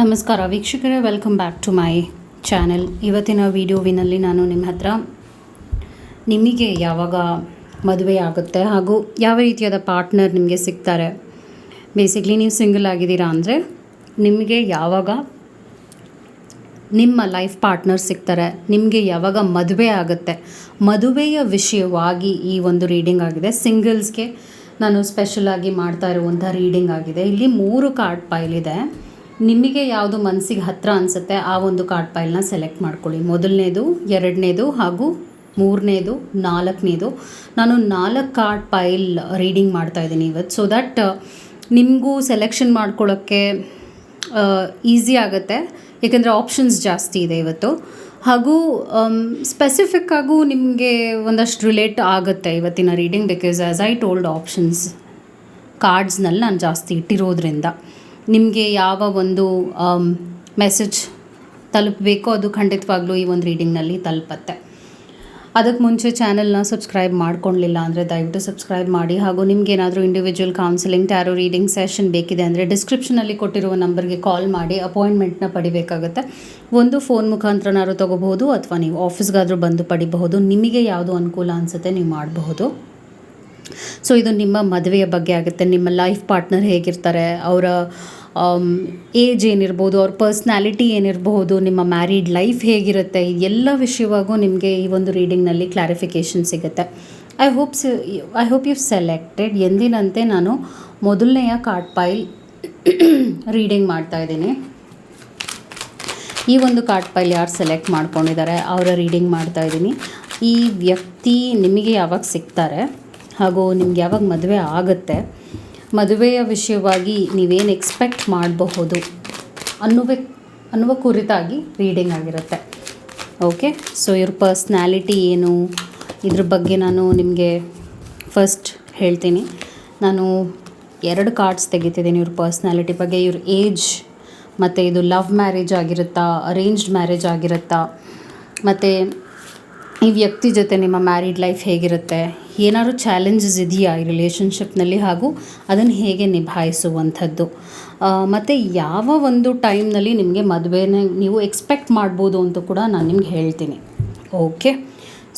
ನಮಸ್ಕಾರ ವೀಕ್ಷಕರೇ welcome back to my channel ಇವತ್ತಿನ ವಿಡಿಯೋವಿನಲ್ಲಿ ನಾನು ನಿಮ್ಮ ಹತ್ರ ನಿಮಗೆ ಯಾವಾಗ ಮದುವೆ ಆಗುತ್ತೆ ಹಾಗೂ ಯಾವ ರೀತಿಯಾದ ಪಾರ್ಟ್ನರ್ ನಿಮಗೆ ಸಿಗ್ತಾರೆ. ಬೇಸಿಕ್ಲಿ ನೀವು ಸಿಂಗಲ್ ಆಗಿದ್ದೀರಾ ಅಂದರೆ ನಿಮಗೆ ಯಾವಾಗ ನಿಮ್ಮ ಲೈಫ್ ಪಾರ್ಟ್ನರ್ ಸಿಗ್ತಾರೆ, ನಿಮಗೆ ಯಾವಾಗ ಮದುವೆ ಆಗುತ್ತೆ. ಮದುವೆಯ ವಿಷಯವಾಗಿ ಈ ಒಂದು ರೀಡಿಂಗ್ ಆಗಿದೆ. ಸಿಂಗಲ್ಸ್ಗೆ ನಾನು ಸ್ಪೆಷಲ್ ಆಗಿ ಮಾಡ್ತಾ ಇರುವಂಥ ರೀಡಿಂಗ್ ಆಗಿದೆ. ಇಲ್ಲಿ ಮೂರು ಕಾರ್ಡ್ ಪೈಲ್ ಇದೆ. ನಿಮಗೆ ಯಾವುದು ಮನಸ್ಸಿಗೆ ಹತ್ತಿರ ಅನಿಸುತ್ತೆ, ಆ ಒಂದು ಕಾರ್ಡ್ ಪೈಲ್ನ ಸೆಲೆಕ್ಟ್ ಮಾಡ್ಕೊಳ್ಳಿ. ಮೊದಲನೇದು, ಎರಡನೇದು ಹಾಗೂ ಮೂರನೇದು, ನಾಲ್ಕನೇದು. ನಾನು ನಾಲ್ಕು ಕಾರ್ಡ್ ಪೈಲ್ ರೀಡಿಂಗ್ ಮಾಡ್ತಾ ಇದ್ದೀನಿ ಇವತ್ತು. ಸೊ ದಟ್ ನಿಮಗೂ ಸೆಲೆಕ್ಷನ್ ಮಾಡ್ಕೊಳ್ಳೋಕ್ಕೆ ಈಸಿ ಆಗುತ್ತೆ. ಏಕೆಂದರೆ ಆಪ್ಷನ್ಸ್ ಜಾಸ್ತಿ ಇದೆ ಇವತ್ತು. ಹಾಗೂ ಸ್ಪೆಸಿಫಿಕ್ ಆಗೂ ನಿಮಗೆ ಒಂದಷ್ಟು ರಿಲೇಟ್ ಆಗುತ್ತೆ ಇವತ್ತಿನ reading because as I told options ಕಾರ್ಡ್ಸ್ನಲ್ಲಿ ನಾನು ಜಾಸ್ತಿ ಇಟ್ಟಿರೋದ್ರಿಂದ. ನಿಮಗೆ ಯಾವ ಒಂದು ಮೆಸೇಜ್ ತಲುಪಬೇಕೋ ಅದು ಖಂಡಿತವಾಗ್ಲೂ ಈ ಒಂದು ರೀಡಿಂಗ್ನಲ್ಲಿ ತಲುಪತ್ತೆ. ಅದಕ್ಕೆ ಮುಂಚೆ ಚಾನಲ್ನ ಸಬ್ಸ್ಕ್ರೈಬ್ ಮಾಡ್ಕೊಳ್ಳಿಲ್ಲ ಅಂದರೆ ದಯವಿಟ್ಟು ಸಬ್ಸ್ಕ್ರೈಬ್ ಮಾಡಿ. ಹಾಗೂ ನಿಮಗೇನಾದರೂ individual counselling tarot reading session ಬೇಕಿದೆ ಅಂದರೆ ಡಿಸ್ಕ್ರಿಪ್ಷನಲ್ಲಿ ಕೊಟ್ಟಿರುವ ನಂಬರ್ಗೆ ಕಾಲ್ ಮಾಡಿ ಅಪಾಯಿಂಟ್ಮೆಂಟ್ನ ಪಡಿಬೇಕಾಗುತ್ತೆ. ಒಂದು ಫೋನ್ ಮುಖಾಂತರನಾದ್ರು ತೊಗೋಬಹುದು ಅಥವಾ ನೀವು ಆಫೀಸ್ಗಾದರೂ ಬಂದು ಪಡಿಬಹುದು. ನಿಮಗೆ ಯಾವುದು ಅನುಕೂಲ ಅನಿಸುತ್ತೆ ನೀವು ಮಾಡಬಹುದು. ಸೊ ಇದು ನಿಮ್ಮ ಮದುವೆಯ ಬಗ್ಗೆ ಆಗುತ್ತೆ. ನಿಮ್ಮ ಲೈಫ್ ಪಾರ್ಟ್ನರ್ ಹೇಗಿರ್ತಾರೆ? ಅವರ ಏಜ್ ಏನಿರ್ಬೋದು ಅವ್ರ ಪರ್ಸ್ನಾಲಿಟಿ ಏನಿರಬಹುದು ನಿಮ್ಮ ಮ್ಯಾರಿಡ್ ಲೈಫ್ ಹೇಗಿರುತ್ತೆ, ಎಲ್ಲ ವಿಷಯವಾಗೂ ನಿಮಗೆ ಈ ಒಂದು ರೀಡಿಂಗ್ನಲ್ಲಿ ಕ್ಲಾರಿಫಿಕೇಷನ್ ಸಿಗುತ್ತೆ. I hopes I hope you selected ಎಂದಿನಂತೆ ನಾನು ಮೊದಲನೆಯ ಕಾರ್ಡ್ ಪೈಲ್ ರೀಡಿಂಗ್ ಮಾಡ್ತಾ ಇದ್ದೀನಿ. ಈ ಒಂದು ಕಾರ್ಡ್ ಪೈಲ್ ಯಾರು ಸೆಲೆಕ್ಟ್ ಮಾಡ್ಕೊಂಡಿದ್ದಾರೆ, ಅವರ ರೀಡಿಂಗ್ ಮಾಡ್ತಾ ಇದ್ದೀನಿ. ಈ ವ್ಯಕ್ತಿ ನಿಮಗೆ ಯಾವಾಗ ಸಿಗ್ತಾರೆ, ಹಾಗೂ ನಿಮ್ಗೆ ಯಾವಾಗ ಮದುವೆ ಆಗುತ್ತೆ ಮದುವೆಯ ವಿಷಯವಾಗಿ ನೀವೇನು ಎಕ್ಸ್ಪೆಕ್ಟ್ ಮಾಡಬಹುದು ಅನ್ನುವ ಅನ್ನುವ ಕುರಿತಾಗಿ ರೀಡಿಂಗ್ ಆಗಿರುತ್ತೆ. ಓಕೆ ಸೊ ಇವ್ರ ಪರ್ಸ್ನ್ಯಾಲಿಟಿ ಏನು? ಇದ್ರ ಬಗ್ಗೆ ನಾನು ನಿಮಗೆ ಫಸ್ಟ್ ಹೇಳ್ತೀನಿ. ನಾನು ಎರಡು ಕಾರ್ಡ್ಸ್ ತೆಗಿತಿದ್ದೀನಿ ಇವ್ರ ಪರ್ಸ್ನಾಲಿಟಿ ಬಗ್ಗೆ. ಇವ್ರ ಏಜ್ ಮತ್ತು ಇದು ಲವ್ ಮ್ಯಾರೇಜ್ ಆಗಿರುತ್ತಾ ಅರೇಂಜ್ಡ್ ಮ್ಯಾರೇಜ್ ಆಗಿರುತ್ತಾ, ಮತ್ತು ಈ ವ್ಯಕ್ತಿ ಜೊತೆ ನಿಮ್ಮ ಮ್ಯಾರಿಡ್ ಲೈಫ್ ಹೇಗಿರುತ್ತೆ ಏನಾದ್ರು ಚಾಲೆಂಜಸ್ ಇದೆಯಾ ಈ ರಿಲೇಷನ್ಶಿಪ್ನಲ್ಲಿ ಹಾಗೂ ಅದನ್ನು ಹೇಗೆ ನಿಭಾಯಿಸುವಂಥದ್ದು? ಮತ್ತು ಯಾವ ಒಂದು ಟೈಮ್ನಲ್ಲಿ ನಿಮಗೆ ಮದುವೆನ ನೀವು ಎಕ್ಸ್ಪೆಕ್ಟ್ ಮಾಡ್ಬೋದು ಅಂತ ಕೂಡ ನಾನು ನಿಮ್ಗೆ ಹೇಳ್ತೀನಿ. ಓಕೆ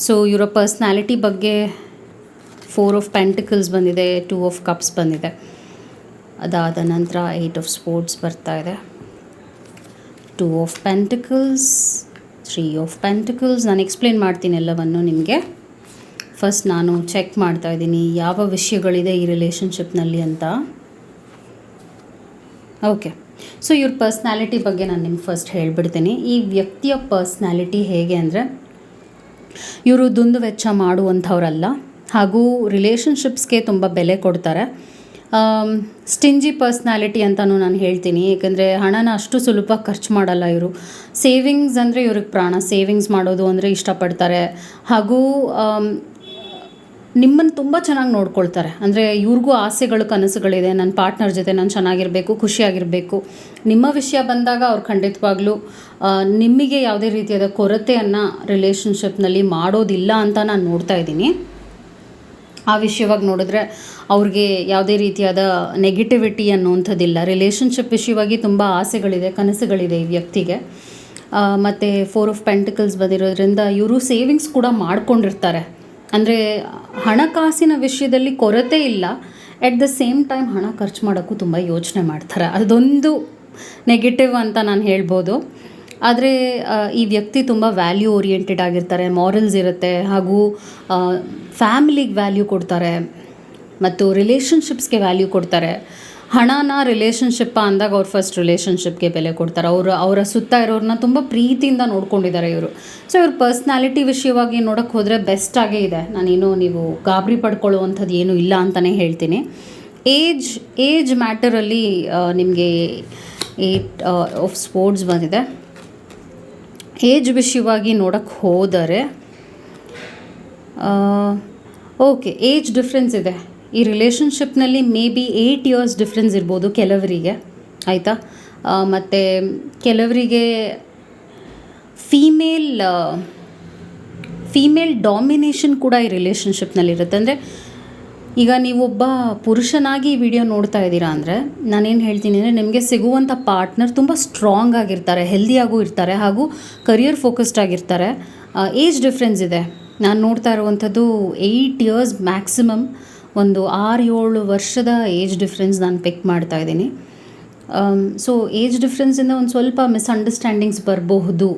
ಸೊ ಇವರ ಪರ್ಸ್ನಾಲಿಟಿ ಬಗ್ಗೆ ಫೋರ್ ಆಫ್ ಪೆಂಟಿಕಲ್ಸ್ ಬಂದಿದೆ ಟೂ ಆಫ್ ಕಪ್ಸ್ ಬಂದಿದೆ. ಅದಾದ ನಂತರ ಏಯ್ಟ್ ಆಫ್ ಸ್ಪೋರ್ಟ್ಸ್ ಬರ್ತಾ ಇದೆ. Two of pentacles three of pentacles ನಾನು ಎಕ್ಸ್ಪ್ಲೇನ್ ಮಾಡ್ತೀನಿ ಎಲ್ಲವನ್ನು ನಿಮಗೆ. ಫಸ್ಟ್ ನಾನು ಚೆಕ್ ಮಾಡ್ತಾ ಇದ್ದೀನಿ, ಯಾವ ವಿಷಯಗಳಿದೆ ಈ ರಿಲೇಷನ್ಶಿಪ್ನಲ್ಲಿ ಅಂತ. ಓಕೆ ಸೊ ಇವ್ರ ಪರ್ಸ್ನಾಲಿಟಿ ಬಗ್ಗೆ ನಾನು ನಿಮ್ಗೆ ಫಸ್ಟ್ ಹೇಳಿಬಿಡ್ತೀನಿ. ಈ ವ್ಯಕ್ತಿಯ ಪರ್ಸ್ನಾಲಿಟಿ ಹೇಗೆ ಅಂದರೆ, ಇವರು ದುಂದು ವೆಚ್ಚ ಮಾಡುವಂಥವ್ರಲ್ಲ, ಹಾಗೂ ರಿಲೇಷನ್ಶಿಪ್ಸ್ಗೆ ತುಂಬ ಬೆಲೆ ಕೊಡ್ತಾರೆ. ಸ್ಟಿಂಜಿ ಪರ್ಸ್ನಾಲಿಟಿ ಅಂತಲೂ ನಾನು ಹೇಳ್ತೀನಿ. ಏಕೆಂದರೆ ಹಣನ ಅಷ್ಟು ಸುಲಭ ಖರ್ಚು ಮಾಡಲ್ಲ ಇವರು. ಸೇವಿಂಗ್ಸ್ ಅಂದರೆ ಇವ್ರಿಗೆ ಪ್ರಾಣ. ಸೇವಿಂಗ್ಸ್ ಮಾಡೋದು ಅಂದರೆ ಇಷ್ಟಪಡ್ತಾರೆ. ಹಾಗೂ ನಿಮ್ಮನ್ನು ತುಂಬ ಚೆನ್ನಾಗಿ ನೋಡ್ಕೊಳ್ತಾರೆ. ಅಂದರೆ ಇವ್ರಿಗೂ ಆಸೆಗಳು, ಕನಸುಗಳಿದೆ. ನನ್ನ ಪಾರ್ಟ್ನರ್ ಜೊತೆ ನಾನು ಚೆನ್ನಾಗಿರಬೇಕು, ಖುಷಿಯಾಗಿರಬೇಕು. ನಿಮ್ಮ ವಿಷಯ ಬಂದಾಗ ಅವ್ರು ಖಂಡಿತವಾಗ್ಲೂ ನಿಮಗೆ ಯಾವುದೇ ರೀತಿಯಾದ ಕೊರತೆಯನ್ನು ರಿಲೇಷನ್ಶಿಪ್ನಲ್ಲಿ ಮಾಡೋದಿಲ್ಲ ಅಂತ ನಾನು ನೋಡ್ತಾ ಇದ್ದೀನಿ. ಆ ವಿಷಯವಾಗಿ ನೋಡಿದ್ರೆ ಅವ್ರಿಗೆ ಯಾವುದೇ ರೀತಿಯಾದ ನೆಗೆಟಿವಿಟಿ ಅನ್ನುವಂಥದ್ದಿಲ್ಲ ರಿಲೇಷನ್ಶಿಪ್ ವಿಷಯವಾಗಿ ತುಂಬ ಆಸೆಗಳಿದೆ, ಕನಸುಗಳಿದೆ ಈ ವ್ಯಕ್ತಿಗೆ. ಮತ್ತು ಫೋರ್ ಆಫ್ ಪೆಂಟಿಕಲ್ಸ್ ಬಂದಿರೋದ್ರಿಂದ ಇವರು ಸೇವಿಂಗ್ಸ್ ಕೂಡ ಮಾಡ್ಕೊಂಡಿರ್ತಾರೆ. ಅಂದರೆ ಹಣಕಾಸಿನ ವಿಷಯದಲ್ಲಿ ಕೊರತೆ ಇಲ್ಲ. ಎಟ್ ದ ಸೇಮ್ ಟೈಮ್ ಹಣ ಖರ್ಚು ಮಾಡೋಕ್ಕೂ ತುಂಬ ಯೋಚನೆ ಮಾಡ್ತಾರೆ. ಅದೊಂದು ನೆಗೆಟಿವ್ ಅಂತ ನಾನು ಹೇಳ್ಬೋದು. ಆದರೆ ಈ ವ್ಯಕ್ತಿ ತುಂಬ ವ್ಯಾಲ್ಯೂ ಓರಿಯೆಂಟೆಡ್ ಆಗಿರ್ತಾರೆ ಮಾರಲ್ಸ್ ಇರುತ್ತೆ, ಹಾಗೂ ಫ್ಯಾಮಿಲಿಗೆ ವ್ಯಾಲ್ಯೂ ಕೊಡ್ತಾರೆ, ಮತ್ತು ರಿಲೇಷನ್ಶಿಪ್ಸ್ಗೆ ವ್ಯಾಲ್ಯೂ ಕೊಡ್ತಾರೆ. ಹಣನ ರಿಲೇಷನ್ಶಿಪ್ಪ ಅಂದಾಗ ಅವ್ರು ಫಸ್ಟ್ ರಿಲೇಷನ್ಶಿಪ್ಗೆ ಬೆಲೆ ಕೊಡ್ತಾರೆ. ಅವರು, ಅವರ ಸುತ್ತ ಇರೋರನ್ನ ತುಂಬ ಪ್ರೀತಿಯಿಂದ ನೋಡ್ಕೊಂಡಿದ್ದಾರೆ ಇವರು. ಸೊ ಇವ್ರ ಪರ್ಸ್ನಾಲಿಟಿ ವಿಷಯವಾಗಿ ನೋಡೋಕ್ಕೆ ಹೋದರೆ ಬೆಸ್ಟಾಗೇ ಇದೆ. ನಾನೇನು, ನೀವು ಗಾಬರಿ ಪಡ್ಕೊಳ್ಳುವಂಥದ್ದು ಏನೂ ಇಲ್ಲ ಅಂತಲೇ ಹೇಳ್ತೀನಿ. ಏಜ್ ಏಜ್ ಮ್ಯಾಟರಲ್ಲಿ ನಿಮಗೆ ಏಟ್ ಆಫ್ ಸ್ಪೋರ್ಟ್ಸ್ ಬಂದಿದೆ. ಏಜ್ ವಿಷಯವಾಗಿ ನೋಡೋಕ್ಕೆ ಹೋದರೆ ಓಕೆ ಏಜ್ ಡಿಫ್ರೆನ್ಸ್ ಇದೆ. ಈ ರಿಲೇಷನ್ಶಿಪ್ನಲ್ಲಿ maybe eight years difference ಇರ್ಬೋದು ಕೆಲವರಿಗೆ, ಆಯಿತಾ? ಮತ್ತು ಕೆಲವರಿಗೆ ಫೀಮೇಲ್ ಫೀಮೇಲ್ ಡಾಮಿನೇಷನ್ ಕೂಡ ಈ ರಿಲೇಷನ್ಶಿಪ್ನಲ್ಲಿರುತ್ತೆ ಅಂದರೆ ಈಗ ನೀವೊಬ್ಬ ಪುರುಷನಾಗಿ ಈ ವಿಡಿಯೋ ನೋಡ್ತಾ ಇದ್ದೀರಾ ಅಂದರೆ, ನಾನೇನು ಹೇಳ್ತೀನಿ ಅಂದರೆ ನಿಮಗೆ ಸಿಗುವಂಥ ಪಾರ್ಟ್ನರ್ ತುಂಬ ಸ್ಟ್ರಾಂಗ್ ಆಗಿರ್ತಾರೆ ಹೆಲ್ದಿಯಾಗೂ ಇರ್ತಾರೆ ಹಾಗೂ ಕರಿಯರ್ ಫೋಕಸ್ಡ್ ಆಗಿರ್ತಾರೆ. ಏಜ್ ಡಿಫ್ರೆನ್ಸ್ ಇದೆ. ನಾನು ನೋಡ್ತಾ ಇರುವಂಥದ್ದು ಏಯ್ಟ್ ಇಯರ್ಸ್ ಮ್ಯಾಕ್ಸಿಮಮ್ ಒಂದು ಆರು ಏಳು ವರ್ಷದ ಏಜ್ ಡಿಫ್ರೆನ್ಸ್ ನಾನು ಪಿಕ್ ಮಾಡ್ತಾ ಇದ್ದೀನಿ. ಸೊ ಏಜ್ ಡಿಫ್ರೆನ್ಸಿಂದ ಒಂದು ಸ್ವಲ್ಪ ಮಿಸ್ಅಂಡರ್ಸ್ಟ್ಯಾಂಡಿಂಗ್ಸ್ ಬರಬಹುದು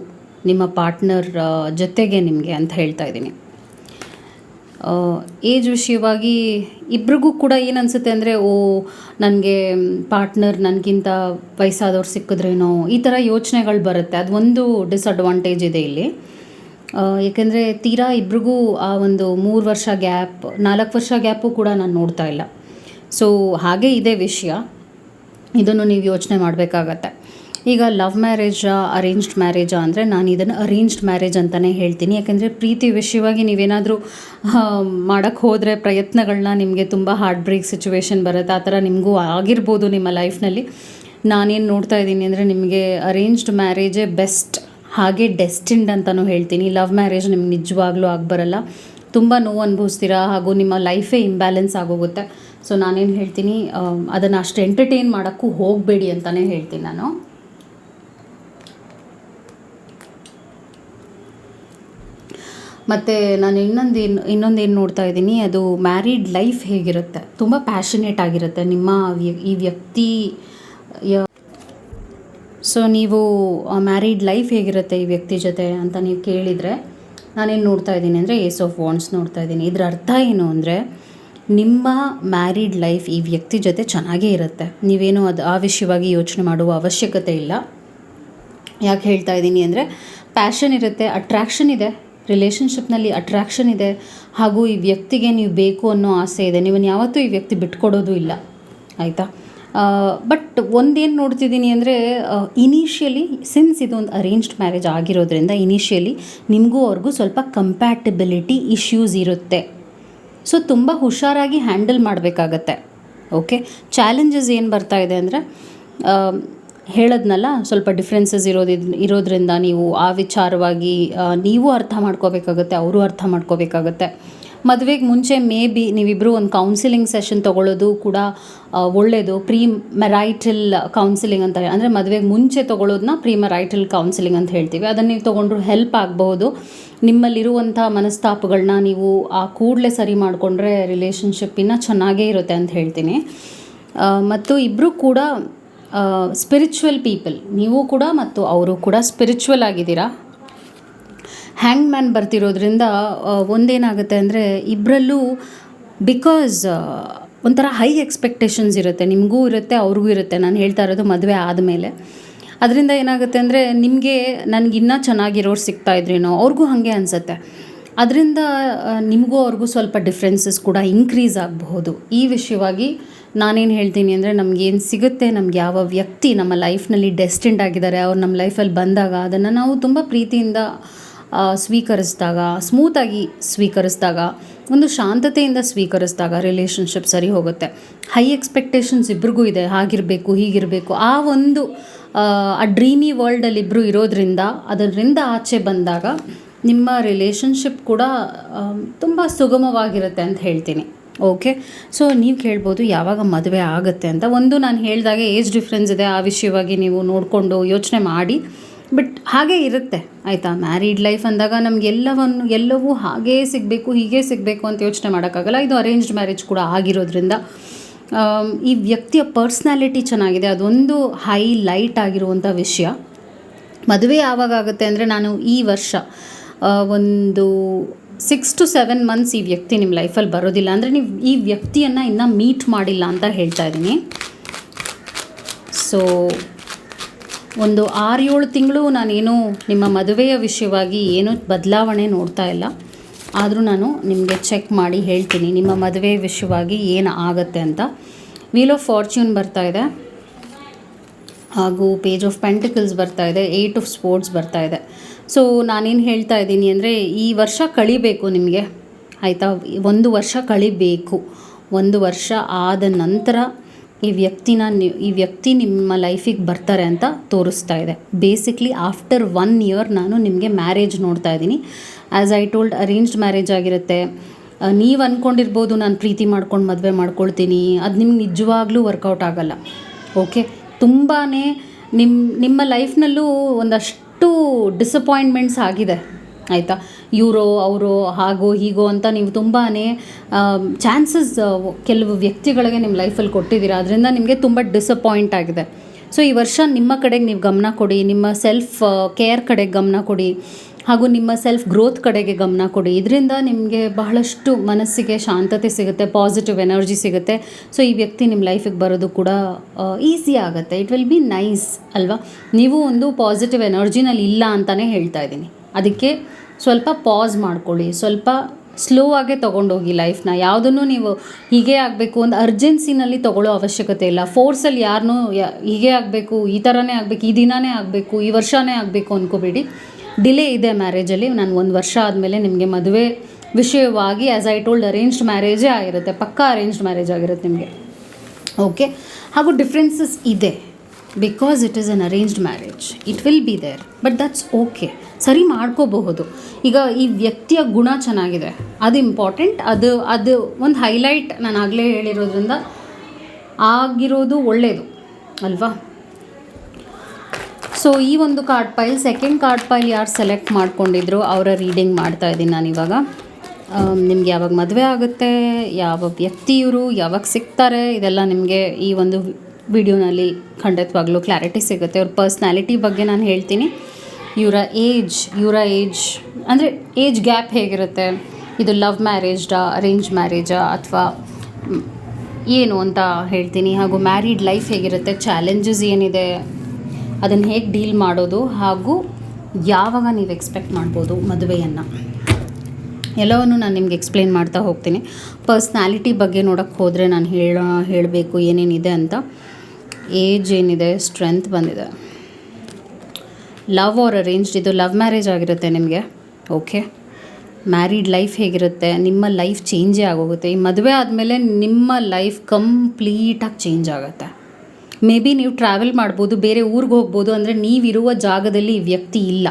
ನಿಮ್ಮ ಪಾರ್ಟ್ನರ್ ಜೊತೆಗೆ ನಿಮಗೆ ಅಂತ ಹೇಳ್ತಾ ಇದ್ದೀನಿ. ಏಜ್ ವಿಷಯವಾಗಿ ಇಬ್ರಿಗೂ ಕೂಡ ಏನು ಅನಿಸುತ್ತೆ ಅಂದರೆ, ಓ, ನನಗೆ ಪಾರ್ಟ್ನರ್ ನನಗಿಂತ ವಯಸ್ಸಾದವ್ರು ಸಿಕ್ಕಿದ್ರೇನೋ ಈ ಥರ ಯೋಚನೆಗಳು ಬರುತ್ತೆ. ಅದು ಒಂದು ಡಿಸ್ಅಡ್ವಾಂಟೇಜ್ ಇದೆ ಇಲ್ಲಿ. ಏಕೆಂದರೆ ತೀರಾ ಇಬ್ರಿಗೂ ಆ ಒಂದು ಮೂರು ವರ್ಷ ಗ್ಯಾಪ್, ನಾಲ್ಕು ವರ್ಷ ಗ್ಯಾಪು ಕೂಡ ನಾನು ನೋಡ್ತಾ ಇಲ್ಲ. ಸೊ ಹಾಗೆ ಇದೆ ವಿಷಯ. ಇದನ್ನು ನೀವು ಯೋಚನೆ ಮಾಡಬೇಕಾಗತ್ತೆ. ಈಗ ಲವ್ ಮ್ಯಾರೇಜಾ, ಅರೇಂಜ್ಡ್ ಮ್ಯಾರೇಜಾ ಅಂದರೆ ನಾನು ಇದನ್ನು ಅರೇಂಜ್ಡ್ ಮ್ಯಾರೇಜ್ ಅಂತಲೇ ಹೇಳ್ತೀನಿ. ಯಾಕೆಂದರೆ ಪ್ರೀತಿ ವಿಷಯವಾಗಿ ನೀವೇನಾದರೂ ಮಾಡೋಕ್ಕೆ ಹೋದರೆ ಪ್ರಯತ್ನಗಳನ್ನ ನಿಮಗೆ ತುಂಬ ಹಾರ್ಟ್ ಬ್ರೇಕ್ ಸಿಚುವೇಶನ್ ಬರುತ್ತೆ. ಆ ಥರ ನಿಮಗೂ ಆಗಿರ್ಬೋದು ನಿಮ್ಮ ಲೈಫ್ನಲ್ಲಿ ನಾನೇನು ನೋಡ್ತಾ ಇದ್ದೀನಿ ಅಂದರೆ ನಿಮಗೆ ಅರೇಂಜ್ಡ್ ಮ್ಯಾರೇಜೇ ಬೆಸ್ಟ್ ಹಾಗೆ ಡೆಸ್ಟಿನ್ಡ್ ಅಂತಲೂ ಹೇಳ್ತೀನಿ. ಲವ್ ಮ್ಯಾರೇಜ್ ನಿಮ್ಗೆ ನಿಜವಾಗ್ಲೂ ಆಗಬರಲ್ಲ. ತುಂಬ ನೋವು ಅನುಭವಿಸ್ತೀರಾ ಹಾಗೂ ನಿಮ್ಮ ಲೈಫೇ ಇಂಬ್ಯಾಲೆನ್ಸ್ ಆಗೋಗುತ್ತೆ. ಸೊ ನಾನೇನು ಹೇಳ್ತೀನಿ ಅದನ್ನು ಅಷ್ಟು ಎಂಟರ್ಟೈನ್ ಮಾಡೋಕ್ಕೂ ಹೋಗಬೇಡಿ ಅಂತಲೇ ಹೇಳ್ತೀನಿ ನಾನು. ಮತ್ತು ನಾನು ಇನ್ನೊಂದು ಏನು ಇನ್ನೊಂದು ಏನು ನೋಡ್ತಾ ಇದ್ದೀನಿ, ಅದು ಮ್ಯಾರಿಡ್ ಲೈಫ್ ಹೇಗಿರುತ್ತೆ? ತುಂಬ ಪ್ಯಾಷನೇಟ್ ಆಗಿರುತ್ತೆ. ನಿಮ್ಮ ಈ ವ್ಯಕ್ತಿ ಸೊ ನೀವು ಮ್ಯಾರಿಡ್ ಲೈಫ್ ಹೇಗಿರುತ್ತೆ ಈ ವ್ಯಕ್ತಿ ಜೊತೆ ಅಂತ ನೀವು ಕೇಳಿದರೆ, ನಾನೇನು ನೋಡ್ತಾ ಇದ್ದೀನಿ ಅಂದರೆ ಏಸ್ ಆಫ್ ವಾಂಡ್ಸ್ ನೋಡ್ತಾ ಇದ್ದೀನಿ. ಇದರ ಅರ್ಥ ಏನು ಅಂದರೆ, ನಿಮ್ಮ ಮ್ಯಾರಿಡ್ ಲೈಫ್ ಈ ವ್ಯಕ್ತಿ ಜೊತೆ ಚೆನ್ನಾಗೇ ಇರುತ್ತೆ. ನೀವೇನು ಅದು ಆ ವಿಷಯವಾಗಿ ಯೋಚನೆ ಮಾಡುವ ಅವಶ್ಯಕತೆ ಇಲ್ಲ. ಯಾಕೆ ಹೇಳ್ತಾ ಇದ್ದೀನಿ ಅಂದರೆ ಪ್ಯಾಷನ್ ಇರುತ್ತೆ ಅಟ್ರ್ಯಾಕ್ಷನ್ ಇದೆ. ರಿಲೇಷನ್ಶಿಪ್ನಲ್ಲಿ ಅಟ್ರ್ಯಾಕ್ಷನ್ ಇದೆ. ಹಾಗೂ ಈ ವ್ಯಕ್ತಿಗೆ ನೀವು ಬೇಕು ಅನ್ನೋ ಆಸೆ ಇದೆ. ನೀವನ್ನು ಯಾವತ್ತೂ ಈ ವ್ಯಕ್ತಿ ಬಿಟ್ಕೊಡೋದು ಇಲ್ಲ. ಆಯಿತಾ? ಬಟ್ ಒಂದೇನು ನೋಡ್ತಿದ್ದೀನಿ ಅಂದರೆ ಇನಿಷಿಯಲಿ ಸಿನ್ಸ್ ಇದೊಂದು ಅರೇಂಜ್ಡ್ ಮ್ಯಾರೇಜ್ ಆಗಿರೋದ್ರಿಂದ ಇನಿಷಿಯಲಿ ನಿಮಗೂ ಅವ್ರಿಗೂ ಸ್ವಲ್ಪ ಕಂಪ್ಯಾಟಿಬಿಲಿಟಿ ಇಶ್ಯೂಸ್ ಇರುತ್ತೆ. ಸೊ ತುಂಬ ಹುಷಾರಾಗಿ ಹ್ಯಾಂಡಲ್ ಮಾಡಬೇಕಾಗತ್ತೆ. ಓಕೆ ಚಾಲೆಂಜಸ್ ಏನು ಬರ್ತಾ ಇದೆ ಅಂದರೆ ಹೇಳದ್ನಲ್ಲ, ಸ್ವಲ್ಪ ಡಿಫ್ರೆನ್ಸಸ್ ಇರೋದಿದ್, ಇರೋದ್ರಿಂದ ನೀವು ಆ ವಿಚಾರವಾಗಿ ನೀವು ಅರ್ಥ ಮಾಡ್ಕೋಬೇಕಾಗತ್ತೆ, ಅವರು ಅರ್ಥ ಮಾಡ್ಕೋಬೇಕಾಗತ್ತೆ. ಮದುವೆಗೆ ಮುಂಚೆ ಮೇ ಬಿ ನೀವಿಬ್ಬರು ಒಂದು ಕೌನ್ಸಿಲಿಂಗ್ ಸೆಷನ್ ತೊಗೊಳ್ಳೋದು ಕೂಡ ಒಳ್ಳೆಯದು ಪ್ರೀ ಮೆರೈಟಲ್ ಕೌನ್ಸಿಲಿಂಗ್ ಅಂತ ಅಂದರೆ ಮದುವೆಗೆ ಮುಂಚೆ ತೊಗೊಳ್ಳೋದನ್ನ ಪ್ರೀ ಮೆರೈಟಲ್ ಕೌನ್ಸಿಲಿಂಗ್ ಅಂತ ಹೇಳ್ತೀವಿ. ಅದನ್ನು ನೀವು ತೊಗೊಂಡ್ರು ಹೆಲ್ಪ್ ಆಗಬಹುದು. ನಿಮ್ಮಲ್ಲಿರುವಂಥ ಮನಸ್ತಾಪಗಳನ್ನ ನೀವು ಆ ಕೂಡಲೇ ಸರಿ ಮಾಡಿಕೊಂಡ್ರೆ ರಿಲೇಷನ್ಶಿಪ್ಪಿನ ಚೆನ್ನಾಗೇ ಇರುತ್ತೆ ಅಂತ ಹೇಳ್ತೀನಿ. ಮತ್ತು ಇಬ್ಬರು ಕೂಡ ಸ್ಪಿರಿಚುವಲ್ ಪೀಪಲ್ ನೀವು ಕೂಡ ಮತ್ತು ಅವರು ಕೂಡ ಸ್ಪಿರಿಚುವಲ್ ಆಗಿದ್ದೀರಾ? ಹ್ಯಾಂಗ್ ಮ್ಯಾನ್ ಬರ್ತಿರೋದ್ರಿಂದ ಒಂದೇನಾಗುತ್ತೆ ಅಂದರೆ ಇಬ್ಬರಲ್ಲೂ ಬಿಕಾಸ್ ಒಂಥರ ಹೈ ಎಕ್ಸ್ಪೆಕ್ಟೇಷನ್ಸ್ ಇರುತ್ತೆ. ನಿಮಗೂ ಇರುತ್ತೆ, ಅವ್ರಿಗೂ ಇರುತ್ತೆ. ನಾನು ಹೇಳ್ತಾ ಇರೋದು ಮದುವೆ ಆದಮೇಲೆ. ಅದರಿಂದ ಏನಾಗುತ್ತೆ ಅಂದರೆ ನಿಮಗೆ ನನಗಿನ್ನೂ ಚೆನ್ನಾಗಿರೋರು ಸಿಗ್ತಾ ಇದ್ರೇನೋ, ಅವ್ರಿಗೂ ಹಾಗೆ ಅನಿಸುತ್ತೆ. ಅದರಿಂದ ನಿಮಗೂ ಅವ್ರಿಗೂ ಸ್ವಲ್ಪ ಡಿಫ್ರೆನ್ಸಸ್ ಕೂಡ ಇನ್ಕ್ರೀಸ್ ಆಗಬಹುದು. ಈ ವಿಷಯವಾಗಿ ನಾನೇನು ಹೇಳ್ತೀನಿ ಅಂದರೆ ನಮಗೇನು ಸಿಗುತ್ತೆ, ನಮ್ಗೆ ಯಾವ ವ್ಯಕ್ತಿ ನಮ್ಮ ಲೈಫ್ನಲ್ಲಿ ಡೆಸ್ಟಿಂಡ್ ಆಗಿದ್ದಾರೆ, ಅವ್ರು ನಮ್ಮ ಲೈಫಲ್ಲಿ ಬಂದಾಗ, ಅದನ್ನು ನಾವು ತುಂಬ ಪ್ರೀತಿಯಿಂದ ಸ್ವೀಕರಿಸಿದಾಗ ಸ್ಮೂತಾಗಿ ಸ್ವೀಕರಿಸಿದಾಗ ಒಂದು ಶಾಂತತೆಯಿಂದ ಸ್ವೀಕರಿಸಿದಾಗ ರಿಲೇಷನ್ಶಿಪ್ ಸರಿ ಹೋಗುತ್ತೆ. ಹೈ ಎಕ್ಸ್ಪೆಕ್ಟೇಷನ್ಸ್ ಇಬ್ರಿಗೂ ಇದೆ ಹಾಗಿರಬೇಕು ಹೀಗಿರಬೇಕು. ಆ ಒಂದು ಆ, ಆ ಡ್ರೀಮಿ ವರ್ಲ್ಡಲ್ಲಿ ಇಬ್ಬರು ಇರೋದ್ರಿಂದ ಅದರಿಂದ ಆಚೆ ಬಂದಾಗ ನಿಮ್ಮ ರಿಲೇಷನ್ಶಿಪ್ ಕೂಡ ತುಂಬ ಸುಗಮವಾಗಿರುತ್ತೆ ಅಂತ ಹೇಳ್ತೀನಿ. ಓಕೆ ಸೊ ನೀವು ಕೇಳ್ಬೋದು ಯಾವಾಗ ಮದುವೆ ಆಗುತ್ತೆ ಅಂತ. ಒಂದು ನಾನು ಹೇಳಿದಾಗ ಏಜ್ ಡಿಫ್ರೆನ್ಸ್ ಇದೆ ಆ ವಿಷಯವಾಗಿ ನೀವು ನೋಡಿಕೊಂಡು ಯೋಚನೆ ಮಾಡಿ. ಬಟ್ ಹಾಗೇ ಇರುತ್ತೆ, ಆಯಿತಾ? ಮ್ಯಾರಿಡ್ ಲೈಫ್ ಅಂದಾಗ ನಮ್ಗೆ ಎಲ್ಲವನ್ನು, ಎಲ್ಲವೂ ಹಾಗೇ ಸಿಗಬೇಕು, ಹೀಗೆ ಸಿಗಬೇಕು ಅಂತ ಯೋಚನೆ ಮಾಡೋಕ್ಕಾಗಲ್ಲ. ಇದು ಅರೇಂಜ್ಡ್ ಮ್ಯಾರೇಜ್ ಕೂಡ ಆಗಿರೋದ್ರಿಂದ ಈ ವ್ಯಕ್ತಿಯ ಪರ್ಸ್ನಾಲಿಟಿ ಚೆನ್ನಾಗಿದೆ. ಅದೊಂದು ಹೈ ಲೈಟ್ ಆಗಿರುವಂಥ ವಿಷಯ. ಮದುವೆ ಯಾವಾಗ ಆಗುತ್ತೆ ಅಂದರೆ ನಾನು ಈ ವರ್ಷ ಒಂದು ಸಿಕ್ಸ್ ಟು ಸೆವೆನ್ ಮಂತ್ಸ್ ಈ ವ್ಯಕ್ತಿ ನಿಮ್ಮ ಲೈಫಲ್ಲಿ ಬರೋದಿಲ್ಲ. ಅಂದರೆ ನೀವು ಈ ವ್ಯಕ್ತಿಯನ್ನು ಇನ್ನೂ ಮೀಟ್ ಮಾಡಿಲ್ಲ ಅಂತ ಹೇಳ್ತಾ ಇದ್ದೀನಿ. ಸೊ ಒಂದು ಆರು ಏಳು ತಿಂಗಳು ನಾನೇನು ನಿಮ್ಮ ಮದುವೆಯ ವಿಷಯವಾಗಿ ಏನೂ ಬದಲಾವಣೆ ನೋಡ್ತಾ ಇಲ್ಲ. ಆದರೂ ನಾನು ನಿಮಗೆ ಚೆಕ್ ಮಾಡಿ ಹೇಳ್ತೀನಿ ನಿಮ್ಮ ಮದುವೆ ವಿಷಯವಾಗಿ ಏನು ಆಗುತ್ತೆ ಅಂತ. ವೀಲ್ ಆಫ್ ಫಾರ್ಚ್ಯೂನ್ ಬರ್ತಾ ಇದೆ. ಹಾಗೂ ಪೇಜ್ ಆಫ್ ಪೆಂಟಿಕಲ್ಸ್ ಬರ್ತಾ ಇದೆ. ಏಟ್ ಆಫ್ ಸ್ಪೋರ್ಟ್ಸ್ ಬರ್ತಾ ಇದೆ. ಸೊ ನಾನೇನು ಹೇಳ್ತಾ ಇದ್ದೀನಿ ಅಂದರೆ ಈ ವರ್ಷ ಕಳಿಬೇಕು ನಿಮಗೆ. ಆಯಿತಾ? ಒಂದು ವರ್ಷ ಕಳಿಬೇಕು. ಒಂದು ವರ್ಷ ಆದ ನಂತರ ಈ ವ್ಯಕ್ತಿನ ಈ ವ್ಯಕ್ತಿ ನಿಮ್ಮ ಲೈಫಿಗೆ ಬರ್ತಾರೆ ಅಂತ ತೋರಿಸ್ತಾ ಇದೆ. ಬೇಸಿಕ್ಲಿ ಆಫ್ಟರ್ ಒನ್ ಇಯರ್ ನಾನು ನಿಮಗೆ ಮ್ಯಾರೇಜ್ ನೋಡ್ತಾ ಇದ್ದೀನಿ. As I told arranged marriage ಆಗಿರುತ್ತೆ. ನೀವು ಅಂದ್ಕೊಂಡಿರ್ಬೋದು ನಾನು ಪ್ರೀತಿ ಮಾಡ್ಕೊಂಡು ಮದುವೆ ಮಾಡ್ಕೊಳ್ತೀನಿ. ಅದು ನಿಮ್ಗೆ ನಿಜವಾಗ್ಲೂ ವರ್ಕೌಟ್ ಆಗಲ್ಲ. ಓಕೆ ತುಂಬಾ ನಿಮ್ಮ ನಿಮ್ಮ ಲೈಫ್ನಲ್ಲೂ ಒಂದಷ್ಟು ಡಿಸಪಾಯಿಂಟ್ಮೆಂಟ್ಸ್ ಆಗಿದೆ. ಆಯಿತಾ? ಇವರು, ಅವರು, ಹಾಗೋ, ಹೀಗೋ ಅಂತ ನೀವು ತುಂಬಾ ಚಾನ್ಸಸ್ ಕೆಲವು ವ್ಯಕ್ತಿಗಳಿಗೆ ನಿಮ್ಮ ಲೈಫಲ್ಲಿ ಕೊಟ್ಟಿದ್ದೀರ. ಅದರಿಂದ ನಿಮಗೆ ತುಂಬ ಡಿಸಪಾಯಿಂಟ್ ಆಗಿದೆ. ಸೊ ಈ ವರ್ಷ ನಿಮ್ಮ ಕಡೆಗೆ ನೀವು ಗಮನ ಕೊಡಿ, ನಿಮ್ಮ ಸೆಲ್ಫ್ ಕೇರ್ ಕಡೆಗೆ ಗಮನ ಕೊಡಿ, ಹಾಗೂ ನಿಮ್ಮ ಸೆಲ್ಫ್ ಗ್ರೋತ್ ಕಡೆಗೆ ಗಮನ ಕೊಡಿ. ಇದರಿಂದ ನಿಮಗೆ ಬಹಳಷ್ಟು ಮನಸ್ಸಿಗೆ ಶಾಂತತೆ ಸಿಗುತ್ತೆ ಪಾಸಿಟಿವ್ ಎನರ್ಜಿ ಸಿಗುತ್ತೆ. ಸೊ ಈ ವ್ಯಕ್ತಿ ನಿಮ್ಮ ಲೈಫಿಗೆ ಬರೋದು ಕೂಡ ಈಸಿ ಆಗುತ್ತೆ. ಇಟ್ ವಿಲ್ ಬಿ ನೈಸ್ ಅಲ್ವಾ? ನೀವು ಒಂದು ಪಾಸಿಟಿವ್ ಎನರ್ಜಿನಲ್ಲಿ ಇಲ್ಲ ಅಂತಲೇ ಹೇಳ್ತಾ ಇದ್ದೀನಿ. ಅದಕ್ಕೆ ಸ್ವಲ್ಪ ಪಾಸ್ ಮಾಡ್ಕೊಳ್ಳಿ. ಸ್ವಲ್ಪ ಸ್ಲೋ ಆಗೇ ತೊಗೊಂಡೋಗಿ ಲೈಫ್ನ ಯಾವುದನ್ನು ನೀವು ಹೀಗೆ ಆಗಬೇಕು ಒಂದು ಅರ್ಜೆನ್ಸಿನಲ್ಲಿ ತೊಗೊಳ್ಳೋ ಅವಶ್ಯಕತೆ ಇಲ್ಲ. ಫೋರ್ಸಲ್ಲಿ ಯಾರನ್ನೂ ಹೀಗೆ ಆಗಬೇಕು, ಈ ಥರನೇ ಆಗಬೇಕು, ಈ ದಿನವೇ ಆಗಬೇಕು, ಈ ವರ್ಷವೇ ಆಗಬೇಕು ಅಂದ್ಕೋಬೇಡಿ ಡಿಲೇ ಇದೆ ಮ್ಯಾರೇಜಲ್ಲಿ ನಾನು ಒಂದು ವರ್ಷ ಆದಮೇಲೆ ನಿಮಗೆ ಮದುವೆ ವಿಷಯವಾಗಿ ಆ್ಯಸ್ ಐ ಟೋಲ್ಡ್ ಅರೇಂಜ್ಡ್ ಮ್ಯಾರೇಜೇ ಆಗಿರುತ್ತೆ. ಪಕ್ಕಾ ಅರೇಂಜ್ಡ್ ಮ್ಯಾರೇಜ್ ಆಗಿರುತ್ತೆ ನಿಮಗೆ. ಓಕೆ ಹಾಗೂ ಡಿಫ್ರೆನ್ಸಸ್ ಇದೆ. Because it is an arranged marriage it will be there but that's okay ಸರಿ ಮಾಡ್ಕೋಬಹುದು. ಈಗ ಈ ವ್ಯಕ್ತಿಯ ಗುಣ ಚೆನ್ನಾಗಿದೆ. ಅದು ಇಂಪಾರ್ಟೆಂಟ್ ಅದು ಅದು ಒಂದು ಹೈಲೈಟ್ ನಾನು ಆಗಲೇ ಹೇಳಿರೋದ್ರಿಂದ ಆಗಿರೋದು ಒಳ್ಳೆಯದು ಅಲ್ವಾ? ಸೊ ಈ ಒಂದು card pile second card pile ಯಾರು ಸೆಲೆಕ್ಟ್ ಮಾಡ್ಕೊಂಡಿದ್ರು, ಅವರ ರೀಡಿಂಗ್ ಮಾಡ್ತಾ ಇದ್ದೀನಿ ನಾನು ಇವಾಗ. ನಿಮ್ಗೆ ಯಾವಾಗ ಮದುವೆ ಆಗುತ್ತೆ, ಯಾವ ವ್ಯಕ್ತಿ ಇವರು ಯಾವಾಗ ಸಿಗ್ತಾರೆ, ಇದೆಲ್ಲ ನಿಮಗೆ ಈ ಒಂದು ವಿಡಿಯೋನಲ್ಲಿ ಖಂಡಿತವಾಗ್ಲೂ ಕ್ಲಾರಿಟಿ ಸಿಗುತ್ತೆ. ಅವ್ರ ಪರ್ಸ್ನಾಲಿಟಿ ಬಗ್ಗೆ ನಾನು ಹೇಳ್ತೀನಿ. ಇವರ ಏಜ್ ಇವರ ಏಜ್ ಅಂದರೆ ಏಜ್ ಗ್ಯಾಪ್ ಹೇಗಿರುತ್ತೆ? ಇದು ಲವ್ ಮ್ಯಾರೇಜ್ಡಾ ಅರೇಂಜ್ ಮ್ಯಾರೇಜಾ ಅಥವಾ ಏನು ಅಂತ ಹೇಳ್ತೀನಿ. ಹಾಗೂ ಮ್ಯಾರಿಡ್ ಲೈಫ್ ಹೇಗಿರುತ್ತೆ? ಚಾಲೆಂಜಸ್ ಏನಿದೆ? ಅದನ್ನು ಹೇಗೆ ಡೀಲ್ ಮಾಡೋದು? ಹಾಗೂ ಯಾವಾಗ ನೀವು ಎಕ್ಸ್ಪೆಕ್ಟ್ ಮಾಡ್ಬೋದು ಮದುವೆಯನ್ನು? ಎಲ್ಲವನ್ನು ನಾನು ನಿಮ್ಗೆ ಎಕ್ಸ್ಪ್ಲೇನ್ ಮಾಡ್ತಾ ಹೋಗ್ತೀನಿ. ಪರ್ಸ್ನಾಲಿಟಿ ಬಗ್ಗೆ ನೋಡೋಕ್ಕೆ ಹೋದರೆ ನಾನು ಹೇಳ, ಹೇಳಬೇಕು ಏನೇನಿದೆ ಅಂತ. ಏಜ್ ಏನಿದೆ ಸ್ಟ್ರೆಂತ್ ಬಂದಿದೆ. ಲವ್ ಆರ್ ಅರೇಂಜ್ಡ್ ಇದು ಲವ್ ಮ್ಯಾರೇಜ್ ಆಗಿರುತ್ತೆ ನಿಮಗೆ ಓಕೆ ಮ್ಯಾರಿಡ್ ಲೈಫ್ ಹೇಗಿರುತ್ತೆ, ನಿಮ್ಮ ಲೈಫ್ ಚೇಂಜೇ ಆಗೋಗುತ್ತೆ. ಈ ಮದುವೆ ಆದಮೇಲೆ ನಿಮ್ಮ ಲೈಫ್ ಕಂಪ್ಲೀಟಾಗಿ ಚೇಂಜ್ ಆಗುತ್ತೆ. ಮೇ ಬಿ ನೀವು ಟ್ರಾವೆಲ್ ಮಾಡ್ಬೋದು, ಬೇರೆ ಊರಿಗೆ ಹೋಗ್ಬೋದು ಅಂದರೆ ನೀವಿರುವ ಜಾಗದಲ್ಲಿ ಈ ವ್ಯಕ್ತಿ ಇಲ್ಲ.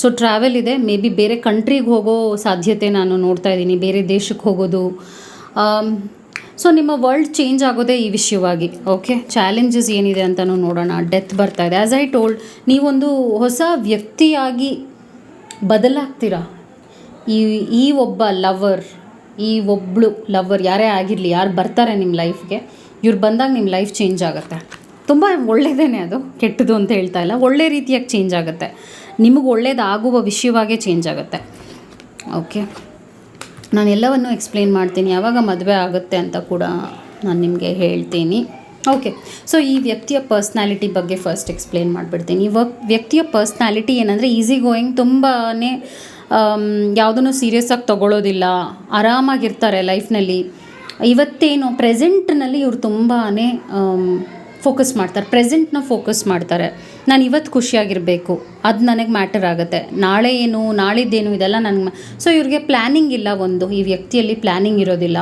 ಸೊ ಟ್ರಾವೆಲ್ ಇದೆ ಮೇ ಬಿ ಬೇರೆ ಕಂಟ್ರಿಗೆ ಹೋಗೋ ಸಾಧ್ಯತೆ ನಾನು ನೋಡ್ತಾ ಇದ್ದೀನಿ, ಬೇರೆ ದೇಶಕ್ಕೆ ಹೋಗೋದು. ಸೊ ನಿಮ್ಮ ವರ್ಲ್ಡ್ ಚೇಂಜ್ ಆಗೋದೇ ಈ ವಿಷಯವಾಗಿ. ಓಕೆ ಚಾಲೆಂಜಸ್ ಏನಿದೆ ಅಂತಲೂ ನೋಡೋಣ. ಡೆತ್ ಬರ್ತಾ ಇದೆ. ಆ್ಯಸ್ ಐ ಟೋಲ್ಡ್ ನೀವೊಂದು ಹೊಸ ವ್ಯಕ್ತಿಯಾಗಿ ಬದಲಾಗ್ತೀರಾ? ಈ ಈ ಒಬ್ಬ ಲವರ್ ಈ ಒಬ್ಬಳು ಲವರ್ ಯಾರೇ ಆಗಿರಲಿ, ಯಾರು ಬರ್ತಾರೆ ನಿಮ್ಮ ಲೈಫ್ಗೆ ಇವ್ರು ಬಂದಾಗ ನಿಮ್ಮ ಲೈಫ್ ಚೇಂಜ್ ಆಗುತ್ತೆ. ತುಂಬ ಒಳ್ಳೆಯದೇನೆ ಅದು. ಕೆಟ್ಟದು ಅಂತ ಹೇಳ್ತಾ ಇಲ್ಲ. ಒಳ್ಳೆ ರೀತಿಯಾಗಿ ಚೇಂಜ್ ಆಗುತ್ತೆ. ನಿಮಗೆ ಒಳ್ಳೇದಾಗುವ ವಿಷಯವಾಗೇ ಚೇಂಜ್ ಆಗುತ್ತೆ. ಓಕೆ ನಾನು ಎಲ್ಲವನ್ನು ಎಕ್ಸ್ಪ್ಲೇನ್ ಮಾಡ್ತೀನಿ. ಯಾವಾಗ ಮದುವೆ ಆಗುತ್ತೆ ಅಂತ ಕೂಡ ನಾನು ನಿಮಗೆ ಹೇಳ್ತೀನಿ. ಓಕೆ ಸೊ ಈ ವ್ಯಕ್ತಿಯ ಪರ್ಸ್ನಾಲಿಟಿ ಬಗ್ಗೆ ಫಸ್ಟ್ ಎಕ್ಸ್ಪ್ಲೇನ್ ಮಾಡಿಬಿಡ್ತೀನಿ. ಇವಾಗ ವ್ಯಕ್ತಿಯ ಪರ್ಸ್ನಾಲಿಟಿ ಏನಂದರೆ ಈಸಿ ಗೋಯಿಂಗ್ ತುಂಬಾ ಯಾವುದನ್ನು ಸೀರಿಯಸ್ಸಾಗಿ ತೊಗೊಳ್ಳೋದಿಲ್ಲ ಆರಾಮಾಗಿರ್ತಾರೆ ಲೈಫ್ನಲ್ಲಿ ಇವತ್ತೇನು ಪ್ರೆಸೆಂಟ್ನಲ್ಲಿ ಇವ್ರು ತುಂಬಾ ಫೋಕಸ್ ಮಾಡ್ತಾರೆ. ಪ್ರೆಸೆಂಟ್ನ ಫೋಕಸ್ ಮಾಡ್ತಾರೆ. ನಾನು ಇವತ್ತು ಖುಷಿಯಾಗಿರಬೇಕು. ಅದು ನನಗೆ ಮ್ಯಾಟರ್ ಆಗುತ್ತೆ. ನಾಳೆ ಏನು, ನಾಳಿದ್ದೇನು ಇದೆಲ್ಲ ನನಗೆ ಸೊ ಇವ್ರಿಗೆ ಪ್ಲ್ಯಾನಿಂಗ್ ಇಲ್ಲ ಒಂದು. ಈ ವ್ಯಕ್ತಿಯಲ್ಲಿ ಪ್ಲ್ಯಾನಿಂಗ್ ಇರೋದಿಲ್ಲ.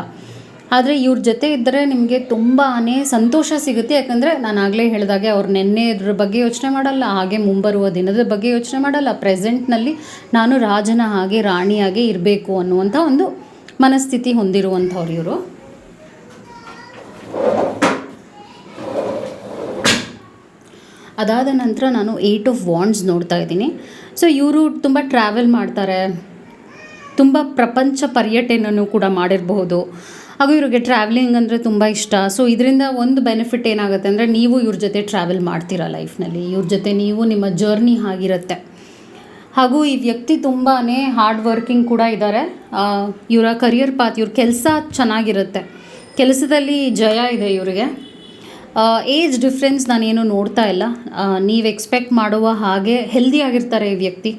ಆದರೆ ಇವ್ರ ಜೊತೆ ಇದ್ದರೆ ನಿಮಗೆ ತುಂಬಾ ಸಂತೋಷ ಸಿಗುತ್ತೆ. ಯಾಕಂದರೆ ನಾನು ಆಗಲೇ ಹೇಳಿದಾಗೆ ಅವ್ರು ನೆನ್ನೆ ಇದ್ರ ಬಗ್ಗೆ ಯೋಚನೆ ಮಾಡಲ್ಲ, ಹಾಗೆ ಮುಂಬರುವ ದಿನದ ಬಗ್ಗೆ ಯೋಚನೆ ಮಾಡಲ್ಲ. ಪ್ರೆಸೆಂಟ್ನಲ್ಲಿ ನಾನು ರಾಜನ ಹಾಗೆ, ರಾಣಿಯಾಗೆ ಇರಬೇಕು ಅನ್ನುವಂಥ ಒಂದು ಮನಸ್ಥಿತಿ ಹೊಂದಿರುವಂಥವ್ರು ಇವರು. ಅದಾದ ನಂತರ ನಾನು ಏಯ್ಟ್ ಆಫ್ ವಾಂಡ್ಸ್ ನೋಡ್ತಾ ಇದ್ದೀನಿ. ಸೊ ಇವರು ತುಂಬ ಟ್ರಾವೆಲ್ ಮಾಡ್ತಾರೆ. ತುಂಬ ಪ್ರಪಂಚ ಪರ್ಯಟನೆಯನ್ನು ಕೂಡ ಮಾಡಿರಬಹುದು. ಹಾಗೂ ಇವ್ರಿಗೆ ಟ್ರಾವೆಲಿಂಗ್ ಅಂದರೆ ತುಂಬ ಇಷ್ಟ. ಸೊ ಇದರಿಂದ ಒಂದು ಬೆನಿಫಿಟ್ ಏನಾಗುತ್ತೆ ಅಂದರೆ ನೀವು ಇವ್ರ ಜೊತೆ ಟ್ರಾವೆಲ್ ಮಾಡ್ತೀರಾ ಲೈಫ್ನಲ್ಲಿ ಇವ್ರ ಜೊತೆ ನೀವು ನಿಮ್ಮ ಜರ್ನಿ ಆಗಿರುತ್ತೆ. ಹಾಗೂ ಈ ವ್ಯಕ್ತಿ ತುಂಬಾ ಹಾರ್ಡ್ ವರ್ಕಿಂಗ್ ಕೂಡ ಇದ್ದಾರೆ ಇವರ ಕರಿಯರ್ ಪಾತ್ ಇವ್ರ ಕೆಲಸ ಚೆನ್ನಾಗಿರುತ್ತೆ. ಕೆಲಸದಲ್ಲಿ ಜಯ ಇದೆ ಇವರಿಗೆ. ಏಜ್ ಡಿಫ್ರೆನ್ಸ್ ನಾನೇನು ನೋಡ್ತಾ ಇಲ್ಲ. ನೀವು ಎಕ್ಸ್ಪೆಕ್ಟ್ ಮಾಡುವ ಹಾಗೆ ಹೆಲ್ದಿ ಆಗಿರ್ತಾರೆ ಈ ವ್ಯಕ್ತಿ.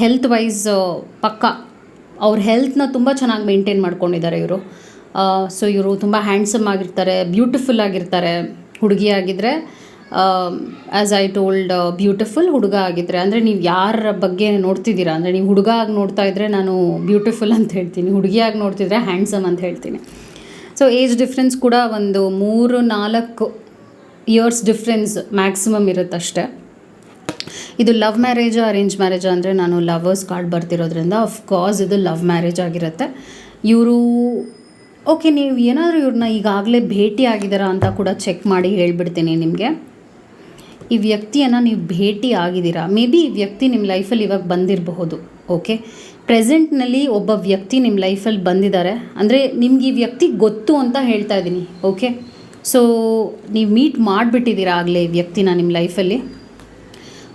ಹೆಲ್ತ್ ವೈಸ್ ಪಕ್ಕ. ಅವ್ರ ಹೆಲ್ತ್ನ ತುಂಬ ಚೆನ್ನಾಗಿ ಮೇಂಟೈನ್ ಮಾಡ್ಕೊಂಡಿದ್ದಾರೆ ಇವರು. ಸೊ ಇವರು ತುಂಬ ಹ್ಯಾಂಡ್ಸಮ್ ಆಗಿರ್ತಾರೆ ಬ್ಯೂಟಿಫುಲ್ ಆಗಿರ್ತಾರೆ. ಹುಡುಗಿ ಆಗಿದ್ದರೆ ಆ್ಯಸ್ ಐ ಟೋಲ್ಡ್ ಬ್ಯೂಟಿಫುಲ್ ಹುಡುಗ ಆಗಿದ್ದರೆ ಅಂದರೆ ನೀವು ಯಾರ ಬಗ್ಗೆ ನೋಡ್ತಿದ್ದೀರಾ? ಅಂದರೆ ನೀವು ಹುಡುಗ ಆಗಿ ನೋಡ್ತಾ ಇದ್ದರೆ ನಾನು ಬ್ಯೂಟಿಫುಲ್ ಅಂತ ಹೇಳ್ತೀನಿ. ಹುಡುಗಿಯಾಗಿ ನೋಡ್ತಿದ್ರೆ ಹ್ಯಾಂಡ್ಸಮ್ ಅಂತ ಹೇಳ್ತೀನಿ. ಸೊ ಏಜ್ ಡಿಫ್ರೆನ್ಸ್ ಕೂಡ ಒಂದು ಮೂರು ನಾಲ್ಕು ಇಯರ್ಸ್ ಡಿಫ್ರೆನ್ಸ್ ಮ್ಯಾಕ್ಸಿಮಮ್ ಇರುತ್ತಷ್ಟೆ. ಇದು ಲವ್ ಮ್ಯಾರೇಜ್ ಅರೇಂಜ್ ಮ್ಯಾರೇಜ್ ಅಂದರೆ ನಾನು ಲವರ್ಸ್ ಕಾರ್ಡ್ ಬರ್ತಿರೋದ್ರಿಂದ ಅಫ್ಕೋರ್ಸ್ ಇದು ಲವ್ ಮ್ಯಾರೇಜ್ ಆಗಿರುತ್ತೆ. ಇವರು ಓಕೆ ನೀವು ಏನಾದರೂ ಇವ್ರನ್ನ ಈಗಾಗಲೇ ಭೇಟಿ ಆಗಿದ್ದೀರಾ ಅಂತ ಕೂಡ ಚೆಕ್ ಮಾಡಿ ಹೇಳಿಬಿಡ್ತೀನಿ ನಿಮಗೆ. ಈ ವ್ಯಕ್ತಿಯನ್ನು ನೀವು ಭೇಟಿ ಆಗಿದ್ದೀರಾ ಮೇ ಬಿ ಈ ವ್ಯಕ್ತಿ ನಿಮ್ಮ ಲೈಫಲ್ಲಿ ಇವಾಗ ಬಂದಿರಬಹುದು ಓಕೆ ಪ್ರೆಸೆಂಟ್ನಲ್ಲಿ ಒಬ್ಬ ವ್ಯಕ್ತಿ ನಿಮ್ಮ ಲೈಫಲ್ಲಿ ಬಂದಿದ್ದಾರೆ, ಅಂದರೆ ನಿಮ್ಗೆ ಈ ವ್ಯಕ್ತಿ ಗೊತ್ತು ಅಂತ ಹೇಳ್ತಾ ಇದ್ದೀನಿ ಓಕೆ ಸೊ ನೀವು ಮೀಟ್ ಮಾಡಿಬಿಟ್ಟಿದ್ದೀರಾ ಆಗಲೇ ವ್ಯಕ್ತಿನ ನಿಮ್ಮ ಲೈಫಲ್ಲಿ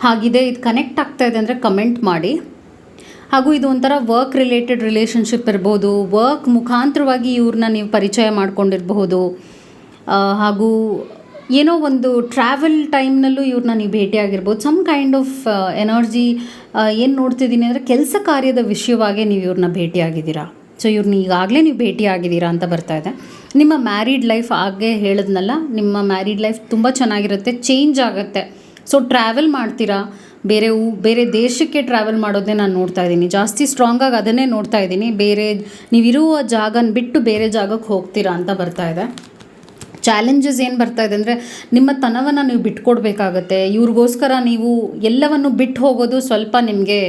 ಹಾಗಿದೆ, ಇದು ಕನೆಕ್ಟ್ ಆಗ್ತಾ ಇದೆ ಅಂದರೆ ಕಮೆಂಟ್ ಮಾಡಿ. ಹಾಗೂ ಇದು ಒಂಥರ ವರ್ಕ್ ರಿಲೇಟೆಡ್ ರಿಲೇಷನ್ಶಿಪ್ ಇರ್ಬೋದು ವರ್ಕ್ ಮುಖಾಂತರವಾಗಿ ಇವ್ರನ್ನ ನೀವು ಪರಿಚಯ ಮಾಡ್ಕೊಂಡಿರಬಹುದು. ಹಾಗೂ ಏನೋ ಒಂದು ಟ್ರಾವೆಲ್ ಟೈಮ್ನಲ್ಲೂ ಇವ್ರನ್ನ ನೀವು ಭೇಟಿಯಾಗಿರ್ಬೋದು. ಸಮ್ ಕೈಂಡ್ ಆಫ್ ಎನರ್ಜಿ ಏನು ನೋಡ್ತಿದ್ದೀನಿ ಅಂದರೆ ಕೆಲಸ ಕಾರ್ಯದ ವಿಷಯವಾಗೇ ನೀವು ಇವ್ರನ್ನ ಭೇಟಿಯಾಗಿದ್ದೀರಾ. ಸೊ ಇವ್ರನ್ನ ಈಗಾಗಲೇ ನೀವು ಭೇಟಿಯಾಗಿದ್ದೀರಾ ಅಂತ ಬರ್ತಾ ಇದೆ. ನಿಮ್ಮ ಮ್ಯಾರಿಡ್ ಲೈಫ್ ಹಾಗೆ ಹೇಳಿದ್ನಲ್ಲ, ನಿಮ್ಮ ಮ್ಯಾರಿಡ್ ಲೈಫ್ ತುಂಬ ಚೆನ್ನಾಗಿರುತ್ತೆ ಚೇಂಜ್ ಆಗುತ್ತೆ. ಸೊ ಟ್ರಾವೆಲ್ ಮಾಡ್ತೀರಾ? ಬೇರೆ ಊ, ಬೇರೆ ದೇಶಕ್ಕೆ ಟ್ರಾವೆಲ್ ಮಾಡೋದನ್ನೇ ನಾನು ನೋಡ್ತಾ ಇದ್ದೀನಿ. ಜಾಸ್ತಿ ಸ್ಟ್ರಾಂಗಾಗಿ ಅದನ್ನೇ ನೋಡ್ತಾ ಇದ್ದೀನಿ. ಬೇರೆ, ನೀವಿರುವ ಜಾಗನ ಬಿಟ್ಟು ಬೇರೆ ಜಾಗಕ್ಕೆ ಹೋಗ್ತೀರಾ ಅಂತ ಬರ್ತಾ ಇದೆ. ಚಾಲೆಂಜಸ್ ಏನು ಬರ್ತಾ ಇದೆ ಅಂದರೆ, ನಿಮ್ಮ ತನವನ್ನು ನೀವು ಬಿಟ್ಕೊಡ್ಬೇಕಾಗತ್ತೆ. ಇವ್ರಿಗೋಸ್ಕರ ನೀವು ಎಲ್ಲವನ್ನು ಬಿಟ್ಟು ಹೋಗೋದು ಸ್ವಲ್ಪ ನಿಮಗೆ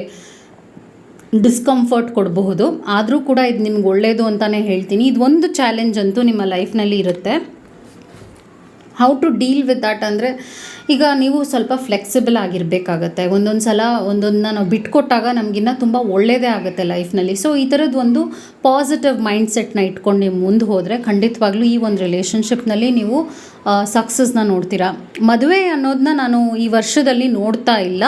ಡಿಸ್ಕಂಫರ್ಟ್ ಕೊಡಬಹುದು. ಆದರೂ ಕೂಡ ಇದು ನಿಮ್ಗೆ ಒಳ್ಳೆಯದು ಅಂತಲೇ ಹೇಳ್ತೀನಿ. ಇದು ಒಂದು ಚಾಲೆಂಜ್ ಅಂತೂ ನಿಮ್ಮ ಲೈಫ್ನಲ್ಲಿ ಇರುತ್ತೆ. How to deal with that ಅಂದರೆ, ಈಗ ನೀವು ಸ್ವಲ್ಪ ಫ್ಲೆಕ್ಸಿಬಲ್ ಆಗಿರಬೇಕಾಗತ್ತೆ. ಒಂದೊಂದು ಸಲ ಒಂದೊಂದನ್ನ ನಾವು ಬಿಟ್ಕೊಟ್ಟಾಗ ನಮಗಿನ್ನ ತುಂಬ ಒಳ್ಳೆಯದೇ ಆಗುತ್ತೆ ಲೈಫ್ನಲ್ಲಿ ಸೊ ಈ ಥರದ್ದು ಒಂದು ಪಾಸಿಟಿವ್ ಮೈಂಡ್ಸೆಟ್ನ ಇಟ್ಕೊಂಡು ನೀವು ಮುಂದೆ ಹೋದರೆ ಖಂಡಿತವಾಗ್ಲೂ ಈ ಒಂದು ರಿಲೇಷನ್ಶಿಪ್ನಲ್ಲಿ ನೀವು ಸಕ್ಸಸ್ನ ನೋಡ್ತೀರಾ. ಮದುವೆ ಅನ್ನೋದನ್ನ ನಾನು ಈ ವರ್ಷದಲ್ಲಿ ನೋಡ್ತಾ ಇಲ್ಲ.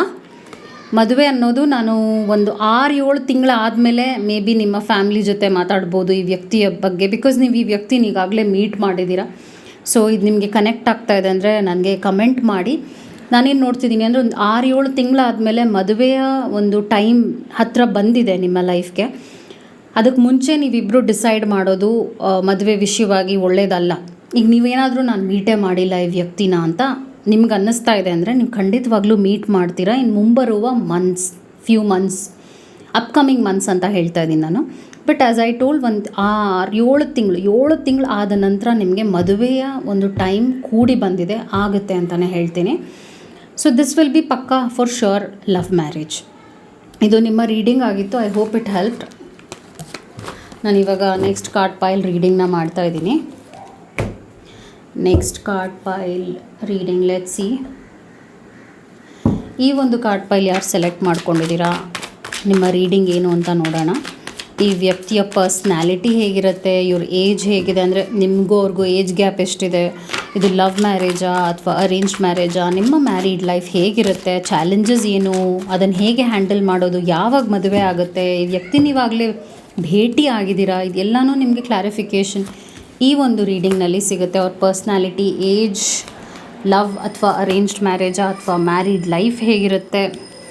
ಮದುವೆ ಅನ್ನೋದು ನಾನು ಒಂದು ಆರು ಏಳು ತಿಂಗಳ ಆದಮೇಲೆ ಮೇ ಬಿ ನಿಮ್ಮ ಫ್ಯಾಮಿಲಿ ಜೊತೆ ಮಾತಾಡ್ಬೋದು ಈ ವ್ಯಕ್ತಿಯ ಬಗ್ಗೆ. ಬಿಕಾಸ್ ನೀವು ಈ ವ್ಯಕ್ತಿನ ಈಗಾಗಲೇ ಮೀಟ್ ಮಾಡಿದ್ದೀರಾ. ಸೊ ಇದು ನಿಮಗೆ ಕನೆಕ್ಟ್ ಆಗ್ತಾ ಇದೆ ಅಂದರೆ ನನಗೆ ಕಮೆಂಟ್ ಮಾಡಿ. ನಾನೇನು ನೋಡ್ತಿದ್ದೀನಿ ಅಂದರೆ ಒಂದು ಆರು ಏಳು ತಿಂಗಳಾದಮೇಲೆ ಮದುವೆಯ ಒಂದು ಟೈಮ್ ಹತ್ತಿರ ಬಂದಿದೆ ನಿಮ್ಮ ಲೈಫ್ಗೆ ಅದಕ್ಕೆ ಮುಂಚೆ ನೀವಿಬ್ಬರು ಡಿಸೈಡ್ ಮಾಡೋದು ಮದುವೆ ವಿಷಯವಾಗಿ ಒಳ್ಳೆಯದಲ್ಲ ಈಗ ನೀವೇನಾದರೂ ನಾನು ಮೀಟೇ ಮಾಡಿಲ್ಲ ಈ ವ್ಯಕ್ತಿನ ಅಂತ. ನಿಮ್ಗೆ ಅನ್ನಿಸ್ತಾ ಇದೆ ಅಂದರೆ ನೀವು ಖಂಡಿತವಾಗ್ಲೂ ಮೀಟ್ ಮಾಡ್ತೀರಾ. ಇನ್ನು ಮುಂಬರುವ months few months upcoming months ಅಂತ ಹೇಳ್ತಾ ಇದ್ದೀನಿ ನಾನು. ಬಟ್ ಆ್ಯಸ್ ಐ ಟೋಲ್ಡ್ ಒಂದು ಆರು, ಏಳು ತಿಂಗಳು ಏಳು ತಿಂಗಳು ಆದ ನಂತರ ನಿಮಗೆ ಮದುವೆಯ ಒಂದು ಟೈಮ್ ಕೂಡಿ ಬಂದಿದೆ. ಆಗುತ್ತೆ ಅಂತಲೇ ಹೇಳ್ತೀನಿ. ಸೊ ದಿಸ್ ವಿಲ್ ಬಿ ಪಕ್ಕಾ ಫಾರ್ ಶ್ಯೂರ್ ಲವ್ ಮ್ಯಾರೇಜ್ ಇದು ನಿಮ್ಮ ರೀಡಿಂಗ್ ಆಗಿತ್ತು. ಐ ಹೋಪ್ ಇಟ್ ಹೆಲ್ಪ್ ನಾನು ಇವಾಗ ನೆಕ್ಸ್ಟ್ ಕಾರ್ಡ್ ಪೈಲ್ ರೀಡಿಂಗ್ನ ಮಾಡ್ತಾ ಇದ್ದೀನಿ. Next card pile reading let see ಈ ಒಂದು ಕಾರ್ಡ್ ಪೈಲ್ ಯಾರು ಸೆಲೆಕ್ಟ್ ಮಾಡ್ಕೊಂಡಿದ್ದೀರಾ? ನಿಮ್ಮ ರೀಡಿಂಗ್ ಏನು ಅಂತ ನೋಡೋಣ. ಈ ವ್ಯಕ್ತಿಯ ಪರ್ಸ್ನಾಲಿಟಿ ಹೇಗಿರುತ್ತೆ? ಇವ್ರ ಏಜ್ ಹೇಗಿದೆ? ಅಂದರೆ ನಿಮಗೂ ಅವ್ರಿಗೂ ಏಜ್ ಗ್ಯಾಪ್ ಎಷ್ಟಿದೆ? ಇದು ಲವ್ ಮ್ಯಾರೇಜಾ ಅಥವಾ ಅರೇಂಜ್ ಮ್ಯಾರೇಜಾ ನಿಮ್ಮ ಮ್ಯಾರಿಡ್ ಲೈಫ್ ಹೇಗಿರುತ್ತೆ? ಚಾಲೆಂಜಸ್ ಏನು? ಅದನ್ನು ಹೇಗೆ ಹ್ಯಾಂಡಲ್ ಮಾಡೋದು? ಯಾವಾಗ ಮದುವೆ ಆಗುತ್ತೆ? ಈ ವ್ಯಕ್ತಿ ನೀವಾಗಲೇ ಭೇಟಿ ಆಗಿದ್ದೀರಾ? ಇದೆಲ್ಲನೂ ನಿಮಗೆ ಕ್ಲಾರಿಫಿಕೇಷನ್ ಈ ಒಂದು ರೀಡಿಂಗ್ನಲ್ಲಿ ಸಿಗುತ್ತೆ. ಅವ್ರ ಪರ್ಸ್ನಾಲಿಟಿ ಏಜ್ ಲವ್ ಅಥವಾ ಅರೇಂಜ್ಡ್ ಮ್ಯಾರೇಜಾ ಅಥವಾ ಮ್ಯಾರಿಡ್ ಲೈಫ್ ಹೇಗಿರುತ್ತೆ?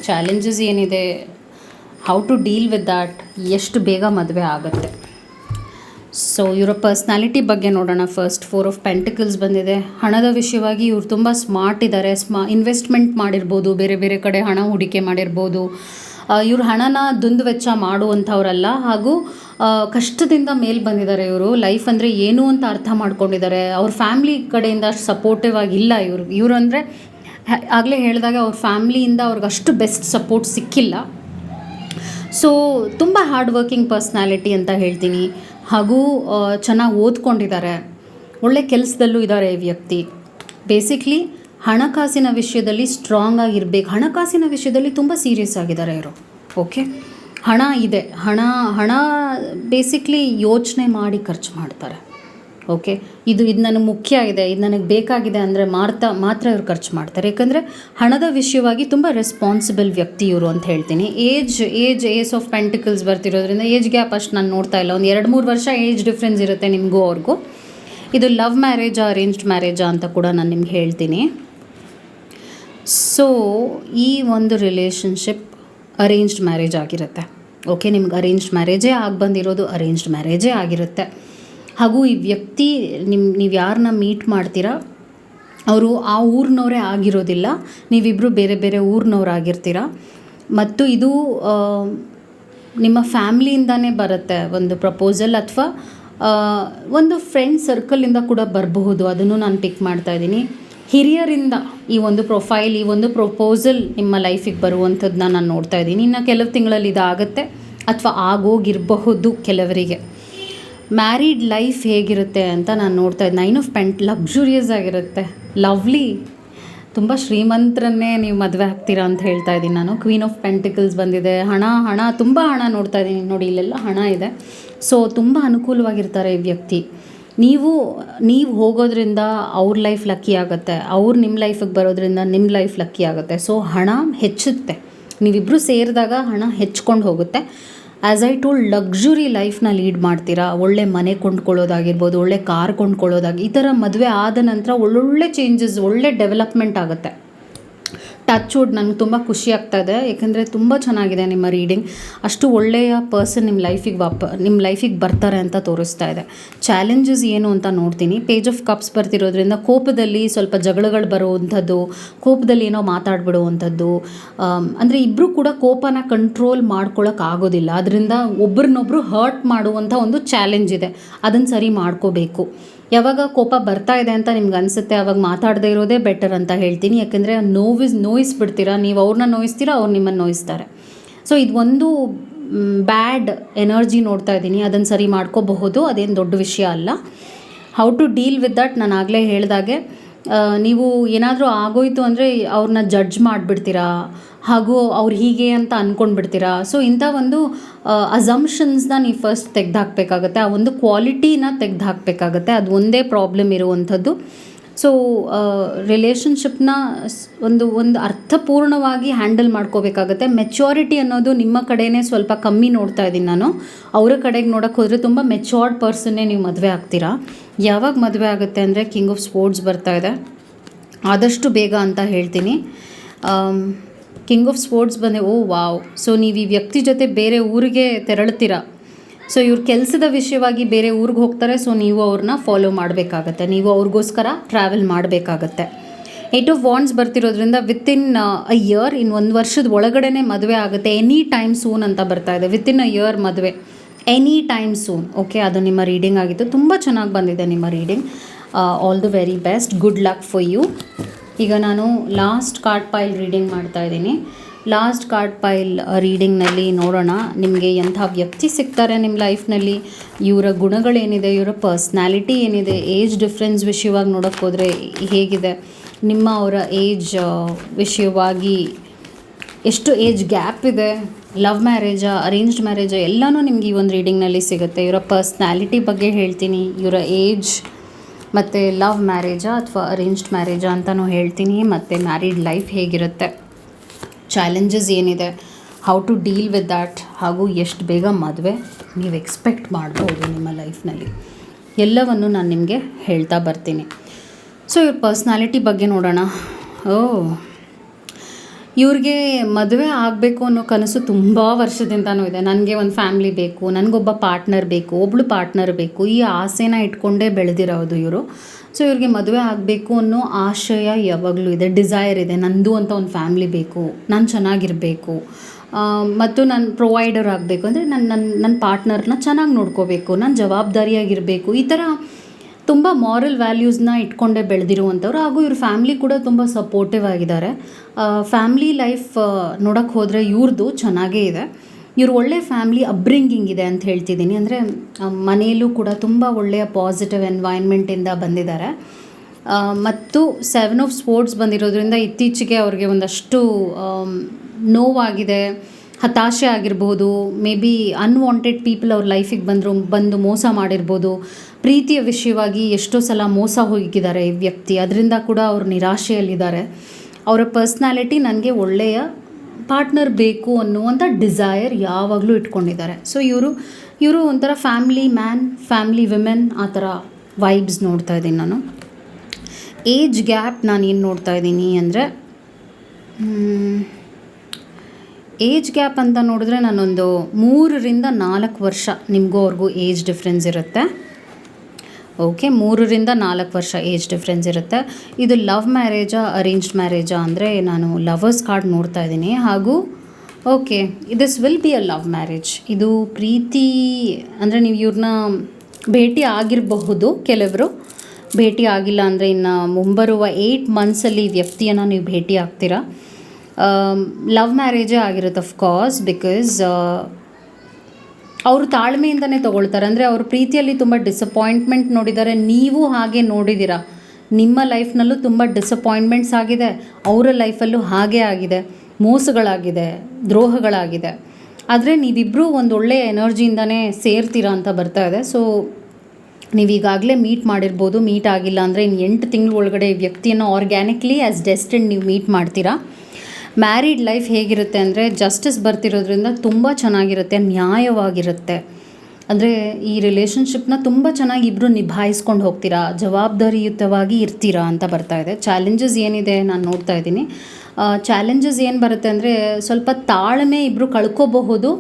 ಚಾಲೆಂಜಸ್ ಏನಿದೆ? How to deal with that ಎಷ್ಟು ಬೇಗ ಮದುವೆ ಆಗುತ್ತೆ? ಸೊ ಇವರ ಪರ್ಸ್ನಾಲಿಟಿ ಬಗ್ಗೆ ನೋಡೋಣ ಫಸ್ಟ್ ಫೋರ್ ಆಫ್ ಪೆಂಟಿಕಲ್ಸ್ ಬಂದಿದೆ. ಹಣದ ವಿಷಯವಾಗಿ ಇವ್ರು ತುಂಬ ಸ್ಮಾರ್ಟ್ ಇದ್ದಾರೆ ಸ್ಮಾ ಇನ್ವೆಸ್ಟ್ಮೆಂಟ್ ಮಾಡಿರ್ಬೋದು, ಬೇರೆ ಬೇರೆ ಕಡೆ ಹಣ ಹೂಡಿಕೆ ಮಾಡಿರ್ಬೋದು. ಇವ್ರ ಹಣನ ದುಂದು ವೆಚ್ಚ ಮಾಡುವಂಥವ್ರಲ್ಲ. ಹಾಗೂ ಕಷ್ಟದಿಂದ ಮೇಲೆ ಬಂದಿದ್ದಾರೆ ಇವರು. ಲೈಫ್ ಅಂದರೆ ಏನು ಅಂತ ಅರ್ಥ ಮಾಡ್ಕೊಂಡಿದ್ದಾರೆ. ಅವ್ರ ಫ್ಯಾಮ್ಲಿ ಕಡೆಯಿಂದ ಅಷ್ಟು ಸಪೋರ್ಟಿವ್ ಆಗಿಲ್ಲ ಇವರು. ಇವರು ಅಂದರೆ ಆಗಲೇ ಹೇಳಿದಾಗ ಅವ್ರ ಫ್ಯಾಮ್ಲಿಯಿಂದ ಅವ್ರಿಗೆ ಅಷ್ಟು ಬೆಸ್ಟ್ ಸಪೋರ್ಟ್ ಸಿಕ್ಕಿಲ್ಲ. ಸೊ, ತುಂಬ ಹಾರ್ಡ್ ವರ್ಕಿಂಗ್ ಪರ್ಸ್ನಾಲಿಟಿ ಅಂತ ಹೇಳ್ತೀನಿ. ಹಾಗೂ ಚೆನ್ನಾಗಿ ಓದ್ಕೊಂಡಿದ್ದಾರೆ. ಒಳ್ಳೆ ಕೆಲಸದಲ್ಲೂ ಇದ್ದಾರೆ ಈ ವ್ಯಕ್ತಿ. ಬೇಸಿಕ್ಲಿ ಹಣಕಾಸಿನ ವಿಷಯದಲ್ಲಿ ಸ್ಟ್ರಾಂಗ್ ಆಗಿರಬೇಕು. ಹಣಕಾಸಿನ ವಿಷಯದಲ್ಲಿ ತುಂಬ ಸೀರಿಯಸ್ ಆಗಿದ್ದಾರೆ ಇವರು. ಓಕೆ ಹಣ ಇದೆ. ಹಣ ಹಣ ಬೇಸಿಕ್ಲಿ ಯೋಚನೆ ಮಾಡಿ ಖರ್ಚು ಮಾಡ್ತಾರೆ. ಓಕೆ ಇದು ಇದು ನನಗೆ ಮುಖ್ಯ ಇದೆ. ಇದು ನನಗೆ ಬೇಕಾಗಿದೆ ಅಂದರೆ ಮಾರ್ತಾ, ಮಾತ್ರ ಇವರು ಖರ್ಚು ಮಾಡ್ತಾರೆ. ಯಾಕಂದರೆ ಹಣದ ವಿಷಯವಾಗಿ ತುಂಬ ರೆಸ್ಪಾನ್ಸಿಬಲ್ ವ್ಯಕ್ತಿ ಇವರು ಅಂತ ಹೇಳ್ತೀನಿ. Age age ace of pentacles ಬರ್ತಿರೋದ್ರಿಂದ age gap ಅಷ್ಟು ನಾನು ನೋಡ್ತಾ ಇಲ್ಲ. ಒಂದು ಎರಡು, ಮೂರು ವರ್ಷ ಏಜ್ ಡಿಫ್ರೆನ್ಸ್ ಇರುತ್ತೆ ನಿಮಗೂ ಅವ್ರಿಗೂ. ಇದು ಲವ್ ಮ್ಯಾರೇಜಾ ಅರೇಂಜ್ಡ್ ಮ್ಯಾರೇಜಾ ಅಂತ ಕೂಡ ನಾನು ನಿಮ್ಗೆ ಹೇಳ್ತೀನಿ. ಸೊ ಈ ಒಂದು ರಿಲೇಷನ್ಶಿಪ್ ಅರೇಂಜ್ಡ್ ಮ್ಯಾರೇಜ್ ಆಗಿರುತ್ತೆ. ಓಕೆ ನಿಮ್ಗೆ ಅರೇಂಜ್ಡ್ ಮ್ಯಾರೇಜೇ ಆಗಿ ಬಂದಿರೋದು ಅರೇಂಜ್ಡ್ ಮ್ಯಾರೇಜೇ ಆಗಿರುತ್ತೆ. ಹಾಗೂ ಈ ವ್ಯಕ್ತಿ ನಿಮ್ಮ ನೀವು ಯಾರನ್ನ ಮೀಟ್ ಮಾಡ್ತೀರಾ, ಅವರು ಆ ಊರಿನವರೇ ಆಗಿರೋದಿಲ್ಲ. ನೀವಿಬ್ಬರು ಬೇರೆ ಬೇರೆ ಊರಿನವ್ರಾಗಿರ್ತೀರ ಮತ್ತು ಇದು ನಿಮ್ಮ ಫ್ಯಾಮ್ಲಿಯಿಂದನೇ ಬರುತ್ತೆ ಒಂದು ಪ್ರಪೋಸಲ್ ಅಥವಾ ಒಂದು ಫ್ರೆಂಡ್ ಸರ್ಕಲಿಂದ ಕೂಡ ಬರಬಹುದು. ಅದನ್ನು ನಾನು ಪಿಕ್ ಮಾಡ್ತಾ ಇದ್ದೀನಿ. ಹಿರಿಯರಿಂದ ಈ ಒಂದು ಪ್ರೊಫೈಲ್ ಈ ಒಂದು ಪ್ರಪೋಸಲ್ ನಿಮ್ಮ ಲೈಫಿಗೆ ಬರುವಂಥದ್ದನ್ನ ನಾನು ನೋಡ್ತಾ ಇದ್ದೀನಿ. ಇನ್ನು ಕೆಲವು ತಿಂಗಳಲ್ಲಿ ಇದಾಗುತ್ತೆ ಅಥವಾ ಆಗೋಗಿರಬಹುದು ಕೆಲವರಿಗೆ. ಮ್ಯಾರಿಡ್ ಲೈಫ್ ಹೇಗಿರುತ್ತೆ ಅಂತ ನಾನು ನೋಡ್ತಾ ಇದ್ದೆ ನೈನ್ ಆಫ್ ಪೆಂಟ್ ಲಕ್ಸುರಿಯಸ್ ಆಗಿರುತ್ತೆ. ಲವ್ಲಿ ತುಂಬ ಶ್ರೀಮಂತರನ್ನೇ ನೀವು ಮದುವೆ ಆಗ್ತೀರಾ ಅಂತ ಹೇಳ್ತಾ ಇದ್ದೀನಿ ನಾನು. ಕ್ವೀನ್ ಆಫ್ ಪೆಂಟಿಕಲ್ಸ್ ಬಂದಿದೆ. ಹಣ ಹಣ, ತುಂಬ ಹಣ ನೋಡ್ತಾ ಇದ್ದೀನಿ. ನೋಡಿ, ಇಲ್ಲೆಲ್ಲ ಹಣ ಇದೆ. ಸೊ ತುಂಬ ಅನುಕೂಲವಾಗಿರ್ತಾರೆ ಈ ವ್ಯಕ್ತಿ. ನೀವು ನೀವು ಹೋಗೋದ್ರಿಂದ ಅವ್ರ ಲೈಫ್ ಲಕ್ಕಿ ಆಗುತ್ತೆ, ಅವ್ರು ನಿಮ್ಮ ಲೈಫಿಗೆ ಬರೋದ್ರಿಂದ ನಿಮ್ಮ ಲೈಫ್ ಲಕ್ಕಿ ಆಗುತ್ತೆ. ಸೊ ಹಣ ಹೆಚ್ಚುತ್ತೆ. ನೀವಿಬ್ಬರು ಸೇರಿದಾಗ ಹಣ ಹೆಚ್ಕೊಂಡು ಹೋಗುತ್ತೆ. ಆ್ಯಸ್ ಐ ಟೋಲ್ ಲಕ್ಸುರಿ ಲೈಫ್ನ ಲೀಡ್ ಮಾಡ್ತೀರಾ? ಒಳ್ಳೆ ಮನೆ ಕೊಂಡ್ಕೊಳ್ಳೋದಾಗಿರ್ಬೋದು, ಒಳ್ಳೆ ಕಾರ್ ಕೊಂಡ್ಕೊಳ್ಳೋದಾಗಿ, ಈ ಥರ ಮದುವೆ ಆದ ನಂತರ ಒಳ್ಳೊಳ್ಳೆ ಚೇಂಜಸ್ ಒಳ್ಳೆ ಡೆವಲಪ್ಮೆಂಟ್ ಆಗುತ್ತೆ. ಟಚ್ ವುಡ್ ನನಗೆ ತುಂಬ ಖುಷಿ ಆಗ್ತಾ ಇದೆ. ಯಾಕಂದರೆ ತುಂಬ ಚೆನ್ನಾಗಿದೆ ನಿಮ್ಮ ರೀಡಿಂಗ್ ಅಷ್ಟು ಒಳ್ಳೆಯ ಪರ್ಸನ್ ನಿಮ್ಮ ಲೈಫಿಗೆ ವಾಪ ನಿಮ್ಮ ಲೈಫಿಗೆ ಬರ್ತಾರೆ ಅಂತ ತೋರಿಸ್ತಾ ಇದೆ. ಚಾಲೆಂಜಸ್ ಏನು ಅಂತ ನೋಡ್ತೀನಿ. ಪೇಜ್ ಆಫ್ ಕಪ್ಸ್ ಬರ್ತಿರೋದ್ರಿಂದ ಕೋಪದಲ್ಲಿ ಸ್ವಲ್ಪ ಜಗಳಗಳು ಬರುವಂಥದ್ದು, ಕೋಪದಲ್ಲಿ ಏನೋ ಮಾತಾಡ್ಬಿಡುವಂಥದ್ದು ಅಂದರೆ ಇಬ್ಬರು ಕೂಡ ಕೋಪನ ಕಂಟ್ರೋಲ್ ಆಗೋದಿಲ್ಲ. ಅದರಿಂದ ಒಬ್ರನ್ನೊಬ್ರು ಹರ್ಟ್ ಮಾಡುವಂಥ ಒಂದು ಚಾಲೆಂಜ್ ಇದೆ. ಅದನ್ನು ಸರಿ ಮಾಡ್ಕೋಬೇಕು. ಯಾವಾಗ ಕೋಪ ಬರ್ತಾ ಇದೆ ಅಂತ ನಿಮ್ಗೆ ಅನಿಸುತ್ತೆ, ಅವಾಗ ಮಾತಾಡದೇ ಇರೋದೇ ಬೆಟರ್ ಅಂತ ಹೇಳ್ತೀನಿ. ಯಾಕೆಂದರೆ ನೋವಿಸ್, ನೋಯಿಸ್ಬಿಡ್ತೀರಾ, ನೀವು ಅವ್ರನ್ನ ನೋಯಿಸ್ತೀರಾ, ಅವ್ರು ನಿಮ್ಮನ್ನು ನೋಯಿಸ್ತಾರೆ. ಸೊ ಇದು ಒಂದು ಬ್ಯಾಡ್ ಎನರ್ಜಿ ನೋಡ್ತಾ ಇದ್ದೀನಿ. ಅದನ್ನು ಸರಿ ಮಾಡ್ಕೋಬಹುದು, ಅದೇನು ದೊಡ್ಡ ವಿಷಯ ಅಲ್ಲ. How to deal with that ನಾನು ಆಗಲೇ ಹೇಳಿದಾಗೆ ನೀವು ಏನಾದರೂ ಆಗೋಯ್ತು ಅಂದರೆ ಅವ್ರನ್ನ ಜಡ್ಜ್ ಮಾಡಿಬಿಡ್ತೀರಾ ಹಾಗೂ ಅವ್ರು ಹೀಗೆ ಅಂತ ಅಂದ್ಕೊಂಡ್ಬಿಡ್ತೀರಾ ಸೊ ಇಂಥ ಒಂದು ಅಸಂಪ್ಷನ್ಸ್ನ ನೀವು ಫಸ್ಟ್ ತೆಗೆದುಹಾಕ್ಬೇಕಾಗತ್ತೆ. ಆ ಒಂದು ಕ್ವಾಲಿಟಿನ ತೆಗೆದುಹಾಕ್ಬೇಕಾಗತ್ತೆ. ಅದು ಒಂದೇ ಪ್ರಾಬ್ಲಮ್ ಇರುವಂಥದ್ದು. ಸೊ ರಿಲೇಷನ್ಶಿಪ್ನ ಒಂದು ಒಂದು ಅರ್ಥಪೂರ್ಣವಾಗಿ ಹ್ಯಾಂಡಲ್ ಮಾಡ್ಕೋಬೇಕಾಗತ್ತೆ. ಮೆಚ್ಯೂರಿಟಿ ಅನ್ನೋದು ನಿಮ್ಮ ಕಡೆನೇ ಸ್ವಲ್ಪ ಕಮ್ಮಿ ನೋಡ್ತಾ ಇದ್ದೀನಿ ನಾನು. ಅವರ ಕಡೆಗೆ ನೋಡೋಕ್ಕೆ ಹೋದರೆ ತುಂಬ ಮೆಚ್ಯೂರ್ಡ್ ಪರ್ಸನ್ನೇ ನೀವು ಮದುವೆ ಆಗ್ತೀರಾ? ಯಾವಾಗ ಮದುವೆ ಆಗುತ್ತೆ ಅಂದರೆ ಕಿಂಗ್ ಆಫ್ ಸ್ಪೋರ್ಟ್ಸ್ ಬರ್ತಾ ಇದೆ. ಆದಷ್ಟು ಬೇಗ ಅಂತ ಹೇಳ್ತೀನಿ. ಕಿಂಗ್ ಆಫ್ ಸ್ಪೋರ್ಟ್ಸ್ ಬಂದೆ, ಓ, ವಾವ್. ಸೊ ನೀವು ಈ ವ್ಯಕ್ತಿ ಜೊತೆ ಬೇರೆ ಊರಿಗೆ ತೆರಳ್ತೀರಾ? ಸೊ ಇವ್ರ ಕೆಲಸದ ವಿಷಯವಾಗಿ ಬೇರೆ ಊರಿಗೆ ಹೋಗ್ತಾರೆ. ಸೊ ನೀವು ಅವ್ರನ್ನ ಫಾಲೋ ಮಾಡಬೇಕಾಗತ್ತೆ. ನೀವು ಅವ್ರಿಗೋಸ್ಕರ ಟ್ರಾವೆಲ್ ಮಾಡಬೇಕಾಗತ್ತೆ. ಏಟ್ ಆಫ್ ವಾಂಡ್ಸ್ ಬರ್ತಿರೋದ್ರಿಂದ ವಿತಿನ್ ಅ ಇಯರ್ ಇನ್ ಒಂದು ವರ್ಷದ ಒಳಗಡೆ ಮದುವೆ ಆಗುತ್ತೆ. ಎನಿ ಟೈಮ್ ಸೂನ್ ಅಂತ ಬರ್ತಾ ಇದೆ. ವಿತಿನ್ ಅ ಇಯರ್ ಮದುವೆ. ಎನಿ ಟೈಮ್ ಸೂನ್ ಓಕೆ ಅದು ನಿಮ್ಮ ರೀಡಿಂಗ್ ಆಗಿತ್ತು. ತುಂಬ ಚೆನ್ನಾಗಿ ಬಂದಿದೆ ನಿಮ್ಮ reading all the very best good luck for you ಈಗ ನಾನು ಲಾಸ್ಟ್ ಕಾರ್ಡ್ ಪೈಲ್ ರೀಡಿಂಗ್ ಮಾಡ್ತಾ ಇದ್ದೀನಿ. ಲಾಸ್ಟ್ ಕಾರ್ಡ್ ಪೈಲ್ ರೀಡಿಂಗ್ನಲ್ಲಿ ನೋಡೋಣ. ನಿಮಗೆ ಎಂಥ ವ್ಯಕ್ತಿ ಸಿಗ್ತಾರೆ ನಿಮ್ಮ ಲೈಫ್ನಲ್ಲಿ ಇವರ ಗುಣಗಳೇನಿದೆ? ಇವರ ಪರ್ಸ್ನಾಲಿಟಿ ಏನಿದೆ? ಏಜ್ ಡಿಫ್ರೆನ್ಸ್ ವಿಷಯವಾಗಿ ನೋಡೋಕ್ಕೆ ಹೋದರೆ ಹೇಗಿದೆ? ನಿಮ್ಮ ಅವರ ಏಜ್ ವಿಷಯವಾಗಿ ಎಷ್ಟು ಏಜ್ ಗ್ಯಾಪ್ ಇದೆ? ಲವ್ ಮ್ಯಾರೇಜಾ ಅರೇಂಜ್ಡ್ ಮ್ಯಾರೇಜಾ ಎಲ್ಲನೂ ನಿಮ್ಗೆ ಈ ಒಂದು ರೀಡಿಂಗ್ನಲ್ಲಿ ಸಿಗುತ್ತೆ. ಇವರ ಪರ್ಸ್ನಾಲಿಟಿ ಬಗ್ಗೆ ಹೇಳ್ತೀನಿ. ಇವರ ಏಜ್ ಮತ್ತು ಲವ್ ಮ್ಯಾರೇಜಾ ಅಥವಾ ಅರೇಂಜ್ಡ್ ಮ್ಯಾರೇಜಾ ಅಂತಲೂ ಹೇಳ್ತೀನಿ, ಮತ್ತು ಮ್ಯಾರಿಡ್ ಲೈಫ್ ಹೇಗಿರುತ್ತೆ? ಚಾಲೆಂಜಸ್ ಏನಿದೆ? How to deal with that ಹಾಗೂ ಎಷ್ಟು ಬೇಗ ಮದುವೆ? ನೀವು ಎಕ್ಸ್ಪೆಕ್ಟ್ ಮಾಡ್ಬೋದು ನಿಮ್ಮ ಲೈಫ್ನಲ್ಲಿ. ಎಲ್ಲವನ್ನು ನಾನು ನಿಮಗೆ ಹೇಳ್ತಾ ಬರ್ತೀನಿ. ಸೊ ಇವ್ರ ಪರ್ಸ್ನಾಲಿಟಿ ಬಗ್ಗೆ ನೋಡೋಣ. ಓ ಇವ್ರಿಗೆ ಮದುವೆ ಆಗಬೇಕು ಅನ್ನೋ ಕನಸು ತುಂಬ ವರ್ಷದಿಂದನೂ ಇದೆ. ನನಗೆ ಒಂದು ಫ್ಯಾಮ್ಲಿ ಬೇಕು, ನನಗೊಬ್ಬ ಪಾರ್ಟ್ನರ್ ಬೇಕು, ಒಬ್ಳು ಪಾರ್ಟ್ನರ್ ಬೇಕು, ಈ ಆಸೆನ ಇಟ್ಕೊಂಡೇ ಬೆಳೆದಿರೋದು ಇವರು. ಸೊ ಇವ್ರಿಗೆ ಮದುವೆ ಆಗಬೇಕು ಅನ್ನೋ ಆಶಯ ಯಾವಾಗಲೂ ಇದೆ ಡಿಸೈರ್ ಇದೆ. ನಂದು ಅಂತ ಒಂದು ಫ್ಯಾಮ್ಲಿ ಬೇಕು, ನಾನು ಚೆನ್ನಾಗಿರಬೇಕು. ಮತ್ತು ನಾನು ಪ್ರೊವೈಡರ್ ಆಗಬೇಕು. ಅಂದರೆ ನನ್ನ ನನ್ನ ನನ್ನ ಪಾರ್ಟ್ನರ್ನ ಚೆನ್ನಾಗಿ ನೋಡ್ಕೋಬೇಕು, ನಾನು ಜವಾಬ್ದಾರಿಯಾಗಿರಬೇಕು. ಈ ಥರ ತುಂಬ ಮಾರಲ್ ವ್ಯಾಲ್ಯೂಸ್ನ ಇಟ್ಕೊಂಡೇ ಬೆಳೆದಿರುವಂಥವ್ರು ಹಾಗೂ ಇವ್ರ ಫ್ಯಾಮ್ಲಿ ಕೂಡ ತುಂಬ ಸಪೋರ್ಟಿವ್ ಆಗಿದ್ದಾರೆ. ಫ್ಯಾಮ್ಲಿ ಲೈಫ್ ನೋಡೋಕ್ಕೆ ಹೋದರೆ ಇವ್ರದ್ದು ಚೆನ್ನಾಗೇ ಇದೆ. ಇವರು ಒಳ್ಳೆ ಫ್ಯಾಮ್ಲಿ ಅಬ್ರಿಂಗಿಂಗ್ ಇದೆ ಅಂತ ಹೇಳ್ತಿದ್ದೀನಿ. ಅಂದರೆ ಮನೆಯಲ್ಲೂ ಕೂಡ ತುಂಬ ಒಳ್ಳೆಯ ಪಾಸಿಟಿವ್ ಎನ್ವೈರ್ನ್ಮೆಂಟಿಂದ ಬಂದಿದ್ದಾರೆ. ಮತ್ತು ಸೆವೆನ್ ಆಫ್ ಸ್ಪೋರ್ಟ್ಸ್ ಬಂದಿರೋದ್ರಿಂದ ಇತ್ತೀಚೆಗೆ ಅವ್ರಿಗೆ ಒಂದಷ್ಟು ನೋವಾಗಿದೆ. ಹತಾಶೆ ಆಗಿರ್ಬೋದು, ಮೇ ಬಿ ಅನ್ವಾಂಟೆಡ್ ಪೀಪಲ್ ಅವ್ರ ಲೈಫಿಗೆ ಬಂದರು, ಬಂದು ಮೋಸ ಮಾಡಿರ್ಬೋದು, ಪ್ರೀತಿಯ ವಿಷಯವಾಗಿ ಎಷ್ಟೋ ಸಲ ಮೋಸ ಹೋಗಿದ್ದಾರೆ ಈ ವ್ಯಕ್ತಿ. ಅದರಿಂದ ಕೂಡ ಅವರು ನಿರಾಶೆಯಲ್ಲಿದ್ದಾರೆ. ಅವರ ಪರ್ಸ್ನಾಲಿಟಿ ನನಗೆ ಒಳ್ಳೆಯ ಪಾರ್ಟ್ನರ್ ಬೇಕು ಅನ್ನುವಂಥ ಡಿಸೈರ್ ಯಾವಾಗಲೂ ಇಟ್ಕೊಂಡಿದ್ದಾರೆ. ಸೊ ಇವರು ಇವರು ಒಂಥರ ಫ್ಯಾಮಿಲಿ ಮ್ಯಾನ್ ಫ್ಯಾಮ್ಲಿ ವಿಮೆನ್ ಆ ಥರ ವೈಬ್ಸ್ ನೋಡ್ತಾ ಇದ್ದೀನಿ ನಾನು. ಏಜ್ ಗ್ಯಾಪ್ ನಾನು ಏನು ನೋಡ್ತಾ ಇದ್ದೀನಿ ಅಂದರೆ ಏಜ್ ಗ್ಯಾಪ್ ಅಂತ ನೋಡಿದ್ರೆ ನಾನೊಂದು ಮೂರರಿಂದ ನಾಲ್ಕು ವರ್ಷ ನಿಮಗೂ ಅವ್ರಿಗೂ ಏಜ್ ಡಿಫ್ರೆನ್ಸ್ ಇರುತ್ತೆ. ಓಕೆ, ಮೂರರಿಂದ ನಾಲ್ಕು ವರ್ಷ ಏಜ್ ಡಿಫ್ರೆನ್ಸ್ ಇರುತ್ತೆ. ಇದು ಲವ್ ಮ್ಯಾರೇಜಾ, ಅರೇಂಜ್ಡ್ ಮ್ಯಾರೇಜಾ ಅಂದರೆ ನಾನು ಲವರ್ಸ್ ಕಾರ್ಡ್ ನೋಡ್ತಾ ಇದ್ದೀನಿ. ಹಾಗೂ, okay, this will be a love marriage. ಇದು ಪ್ರೀತಿ ಅಂದರೆ ನೀವು ಇವ್ರನ್ನ ಭೇಟಿ ಆಗಿರಬಹುದು ಕೆಲವರು. ಭೇಟಿ ಆಗಿಲ್ಲ ಅಂದರೆ ಇನ್ನು ಮುಂಬರುವ ಏಯ್ಟ್ ಮಂತ್ಸಲ್ಲಿ ವ್ಯಕ್ತಿಯನ್ನು ನೀವು ಭೇಟಿ ಆಗ್ತೀರಾ. ಲವ್ ಮ್ಯಾರೇಜೇ ಆಗಿರುತ್ತೆ ಅಫ್ಕೋರ್ಸ್ ಬಿಕಾಸ್ ಅವರು ತಾಳ್ಮೆಯಿಂದನೇ ತೊಗೊಳ್ತಾರೆ. ಅಂದರೆ ಅವ್ರ ಪ್ರೀತಿಯಲ್ಲಿ ತುಂಬ ಡಿಸಪಾಯಿಂಟ್ಮೆಂಟ್ ನೋಡಿದ್ದಾರೆ. ನೀವು ಹಾಗೆ ನೋಡಿದ್ದೀರಾ? ನಿಮ್ಮ ಲೈಫ್ನಲ್ಲೂ ತುಂಬ ಡಿಸಪಾಯಿಂಟ್ಮೆಂಟ್ಸ್ ಆಗಿದೆ. ಅವರ ಲೈಫಲ್ಲೂ ಹಾಗೆ ಆಗಿದೆ. ಮೋಸಗಳಾಗಿದೆ. ದ್ರೋಹಗಳಾಗಿದೆ. ಆದರೆ ನೀವಿಬ್ಬರೂ ಒಂದು ಒಳ್ಳೆಯ ಎನರ್ಜಿಯಿಂದನೇ ಸೇರ್ತೀರಾ ಅಂತ ಬರ್ತಾ ಇದೆ. ಸೊ ನೀವೀಗಾಗಲೇ ಮೀಟ್ ಮಾಡಿರ್ಬೋದು. ಮೀಟ್ ಆಗಿಲ್ಲ ಅಂದರೆ ಇನ್ನು ಎಂಟು ತಿಂಗಳ ಒಳಗಡೆ ವ್ಯಕ್ತಿಯನ್ನು ಆರ್ಗ್ಯಾನಿಕ್ಲಿ ಆ್ಯಸ್ ಡೆಸ್ಟಿನ್ ನೀವು ಮೀಟ್ ಮಾಡ್ತೀರಾ. ಮ್ಯಾರಿಡ್ ಲೈಫ್ ಹೇಗಿರುತ್ತೆ ಅಂದರೆ ಜಸ್ಟಿಸ್ ಬರ್ತಿರೋದ್ರಿಂದ ತುಂಬ ಚೆನ್ನಾಗಿರುತ್ತೆ, ನ್ಯಾಯವಾಗಿರುತ್ತೆ. ಅಂದರೆ ಈ ರಿಲೇಷನ್ಶಿಪ್ನ ತುಂಬ ಚೆನ್ನಾಗಿ ಇಬ್ಬರು ನಿಭಾಯಿಸ್ಕೊಂಡು ಹೋಗ್ತೀರಾ, ಜವಾಬ್ದಾರಿಯುತವಾಗಿ ಇರ್ತೀರಾ ಅಂತ ಬರ್ತಾ ಇದೆ. ಚಾಲೆಂಜಸ್ ಏನಿದೆ ನಾನು ನೋಡ್ತಾ ಇದ್ದೀನಿ. ಚಾಲೆಂಜಸ್ ಏನು ಬರುತ್ತೆ ಅಂದರೆ ಸ್ವಲ್ಪ ತಾಳ್ಮೆ ಇಬ್ಬರು ಕಳ್ಕೋಬಹುದು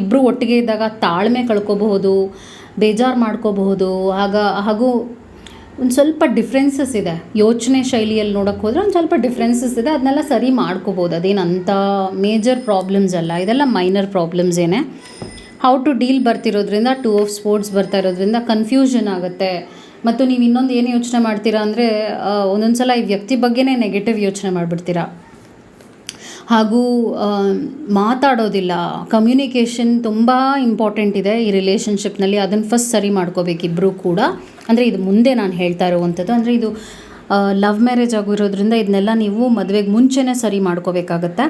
ಇಬ್ಬರು ಒಟ್ಟಿಗೆ ಇದ್ದಾಗ ತಾಳ್ಮೆ ಕಳ್ಕೋಬಹುದು, ಬೇಜಾರು ಮಾಡ್ಕೋಬಹುದು, ಆಗ, ಹಾಗೂ ಒಂದು ಸ್ವಲ್ಪ ಡಿಫ್ರೆನ್ಸಸ್ ಇದೆ. ಯೋಚನೆ ಶೈಲಿಯಲ್ಲಿ ನೋಡೋಕ್ಕೆ ಹೋದರೆ ಒಂದು ಸ್ವಲ್ಪ ಡಿಫ್ರೆನ್ಸಸ್ ಇದೆ. ಅದನ್ನೆಲ್ಲ ಸರಿ ಮಾಡ್ಕೋಬೋದು. ಅದೇನು ಅಂಥ ಮೇಜರ್ ಪ್ರಾಬ್ಲಮ್ಸ್ ಅಲ್ಲ. ಇದೆಲ್ಲ ಮೈನರ್ ಪ್ರಾಬ್ಲಮ್ಸ್ ಏನೇ. ಹೌ ಟು ಡೀಲ್ ಬರ್ತಿರೋದ್ರಿಂದ ಟೂ ಆಫ್ ಸ್ಪೋರ್ಟ್ಸ್ ಬರ್ತಾ ಇರೋದ್ರಿಂದ ಕನ್ಫ್ಯೂಷನ್ ಆಗುತ್ತೆ. ಮತ್ತು ನೀವು ಇನ್ನೊಂದು ಏನು ಯೋಚನೆ ಮಾಡ್ತೀರಾ ಅಂದರೆ ಒಂದೊಂದು ಸಲ ಈ ವ್ಯಕ್ತಿ ಬಗ್ಗೆನೇ ನೆಗೆಟಿವ್ ಯೋಚನೆ ಮಾಡಿಬಿಡ್ತೀರಾ. ಹಾಗೂ ಮಾತಾಡೋದಿಲ್ಲ. ಕಮ್ಯುನಿಕೇಷನ್ ತುಂಬ ಇಂಪಾರ್ಟೆಂಟ್ ಇದೆ ಈ ರಿಲೇಷನ್ಶಿಪ್ನಲ್ಲಿ ಅದನ್ನು ಫಸ್ಟ್ ಸರಿ ಮಾಡ್ಕೋಬೇಕು ಇಬ್ಬರೂ ಕೂಡ. ಅಂದರೆ ಇದು ಮುಂದೆ ನಾನು ಹೇಳ್ತಾ ಇರುವಂಥದ್ದು ಅಂದರೆ ಇದು ಲವ್ ಮ್ಯಾರೇಜ್ ಆಗಿರೋದ್ರಿಂದ ಇದನ್ನೆಲ್ಲ ನೀವು ಮದುವೆಗೆ ಮುಂಚೆನೇ ಸರಿ ಮಾಡ್ಕೋಬೇಕಾಗತ್ತೆ.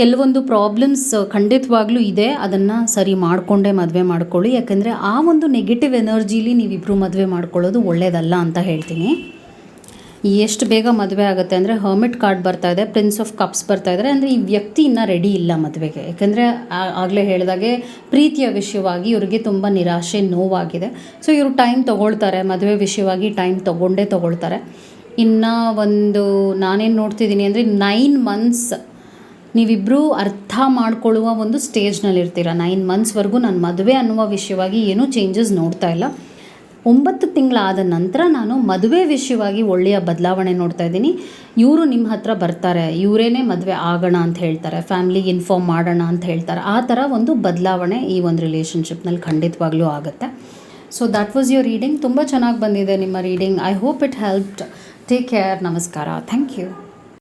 ಕೆಲವೊಂದು ಪ್ರಾಬ್ಲಮ್ಸ್ ಖಂಡಿತವಾಗ್ಲೂ ಇದೆ. ಅದನ್ನು ಸರಿ ಮಾಡಿಕೊಂಡೇ ಮದುವೆ ಮಾಡ್ಕೊಳ್ಳಿ. ಯಾಕಂದರೆ ಆ ಒಂದು ನೆಗೆಟಿವ್ ಎನರ್ಜಿಲಿ ನೀವಿಬ್ಬರು ಮದುವೆ ಮಾಡ್ಕೊಳ್ಳೋದು ಒಳ್ಳೆಯದಲ್ಲ ಅಂತ ಹೇಳ್ತೀನಿ. ಎಷ್ಟು ಬೇಗ ಮದುವೆ ಆಗುತ್ತೆ ಅಂದರೆ ಹರ್ಮಿಟ್ ಕಾರ್ಡ್ ಬರ್ತಾ ಇದೆ ಪ್ರಿನ್ಸ್ ಆಫ್ ಕಪ್ಸ್ ಬರ್ತಾ ಇದ್ದಾರೆ ಅಂದರೆ ಈ ವ್ಯಕ್ತಿ ಇನ್ನೂ ರೆಡಿ ಇಲ್ಲ ಮದುವೆಗೆ. ಯಾಕಂದರೆ ಆಗಲೇ ಹೇಳಿದಾಗೆ ಪ್ರೀತಿಯ ವಿಷಯವಾಗಿ ಇವರಿಗೆ ತುಂಬ ನಿರಾಶೆ, ನೋವಾಗಿದೆ. ಸೊ ಇವರು ಟೈಮ್ ತೊಗೊಳ್ತಾರೆ, ಮದುವೆ ವಿಷಯವಾಗಿ ಟೈಮ್ ತೊಗೊಂಡೇ ತೊಗೊಳ್ತಾರೆ. ಇನ್ನು ಒಂದು ನಾನೇನು ನೋಡ್ತಿದ್ದೀನಿ ಅಂದರೆ ನೈನ್ ಮಂತ್ಸ್ ನೀವಿಬ್ಬರೂ ಅರ್ಥ ಮಾಡ್ಕೊಳ್ಳುವ ಒಂದು ಸ್ಟೇಜ್ನಲ್ಲಿರ್ತೀರ ನೈನ್ ಮಂತ್ಸ್ವರೆಗೂ ನಾನು ಮದುವೆ ಅನ್ನುವ ವಿಷಯವಾಗಿ ಏನೂ ಚೇಂಜಸ್ ನೋಡ್ತಾ ಇಲ್ಲ. ಒಂಬತ್ತು ತಿಂಗಳಾದ ನಂತರ ನಾನು ಮದುವೆ ವಿಷಯವಾಗಿ ಒಳ್ಳೆಯ ಬದಲಾವಣೆ ನೋಡ್ತಾ ಇದ್ದೀನಿ. ಇವರು ನಿಮ್ಮ ಹತ್ರ ಬರ್ತಾರೆ. ಇವರೇನೇ ಮದುವೆ ಆಗೋಣ ಅಂತ ಹೇಳ್ತಾರೆ. ಫ್ಯಾಮ್ಲಿಗೆ ಇನ್ಫಾರ್ಮ್ ಮಾಡೋಣ ಅಂತ ಹೇಳ್ತಾರೆ. ಆ ಥರ ಒಂದು ಬದಲಾವಣೆ ಈ ಒಂದು ರಿಲೇಷನ್ಶಿಪ್ನಲ್ಲಿ ಖಂಡಿತವಾಗ್ಲೂ ಆಗುತ್ತೆ. So that was your reading. ತುಂಬ ಚೆನ್ನಾಗಿ ಬಂದಿದೆ ನಿಮ್ಮ reading. I hope it helped. Take care. ನಮಸ್ಕಾರ. Thank you.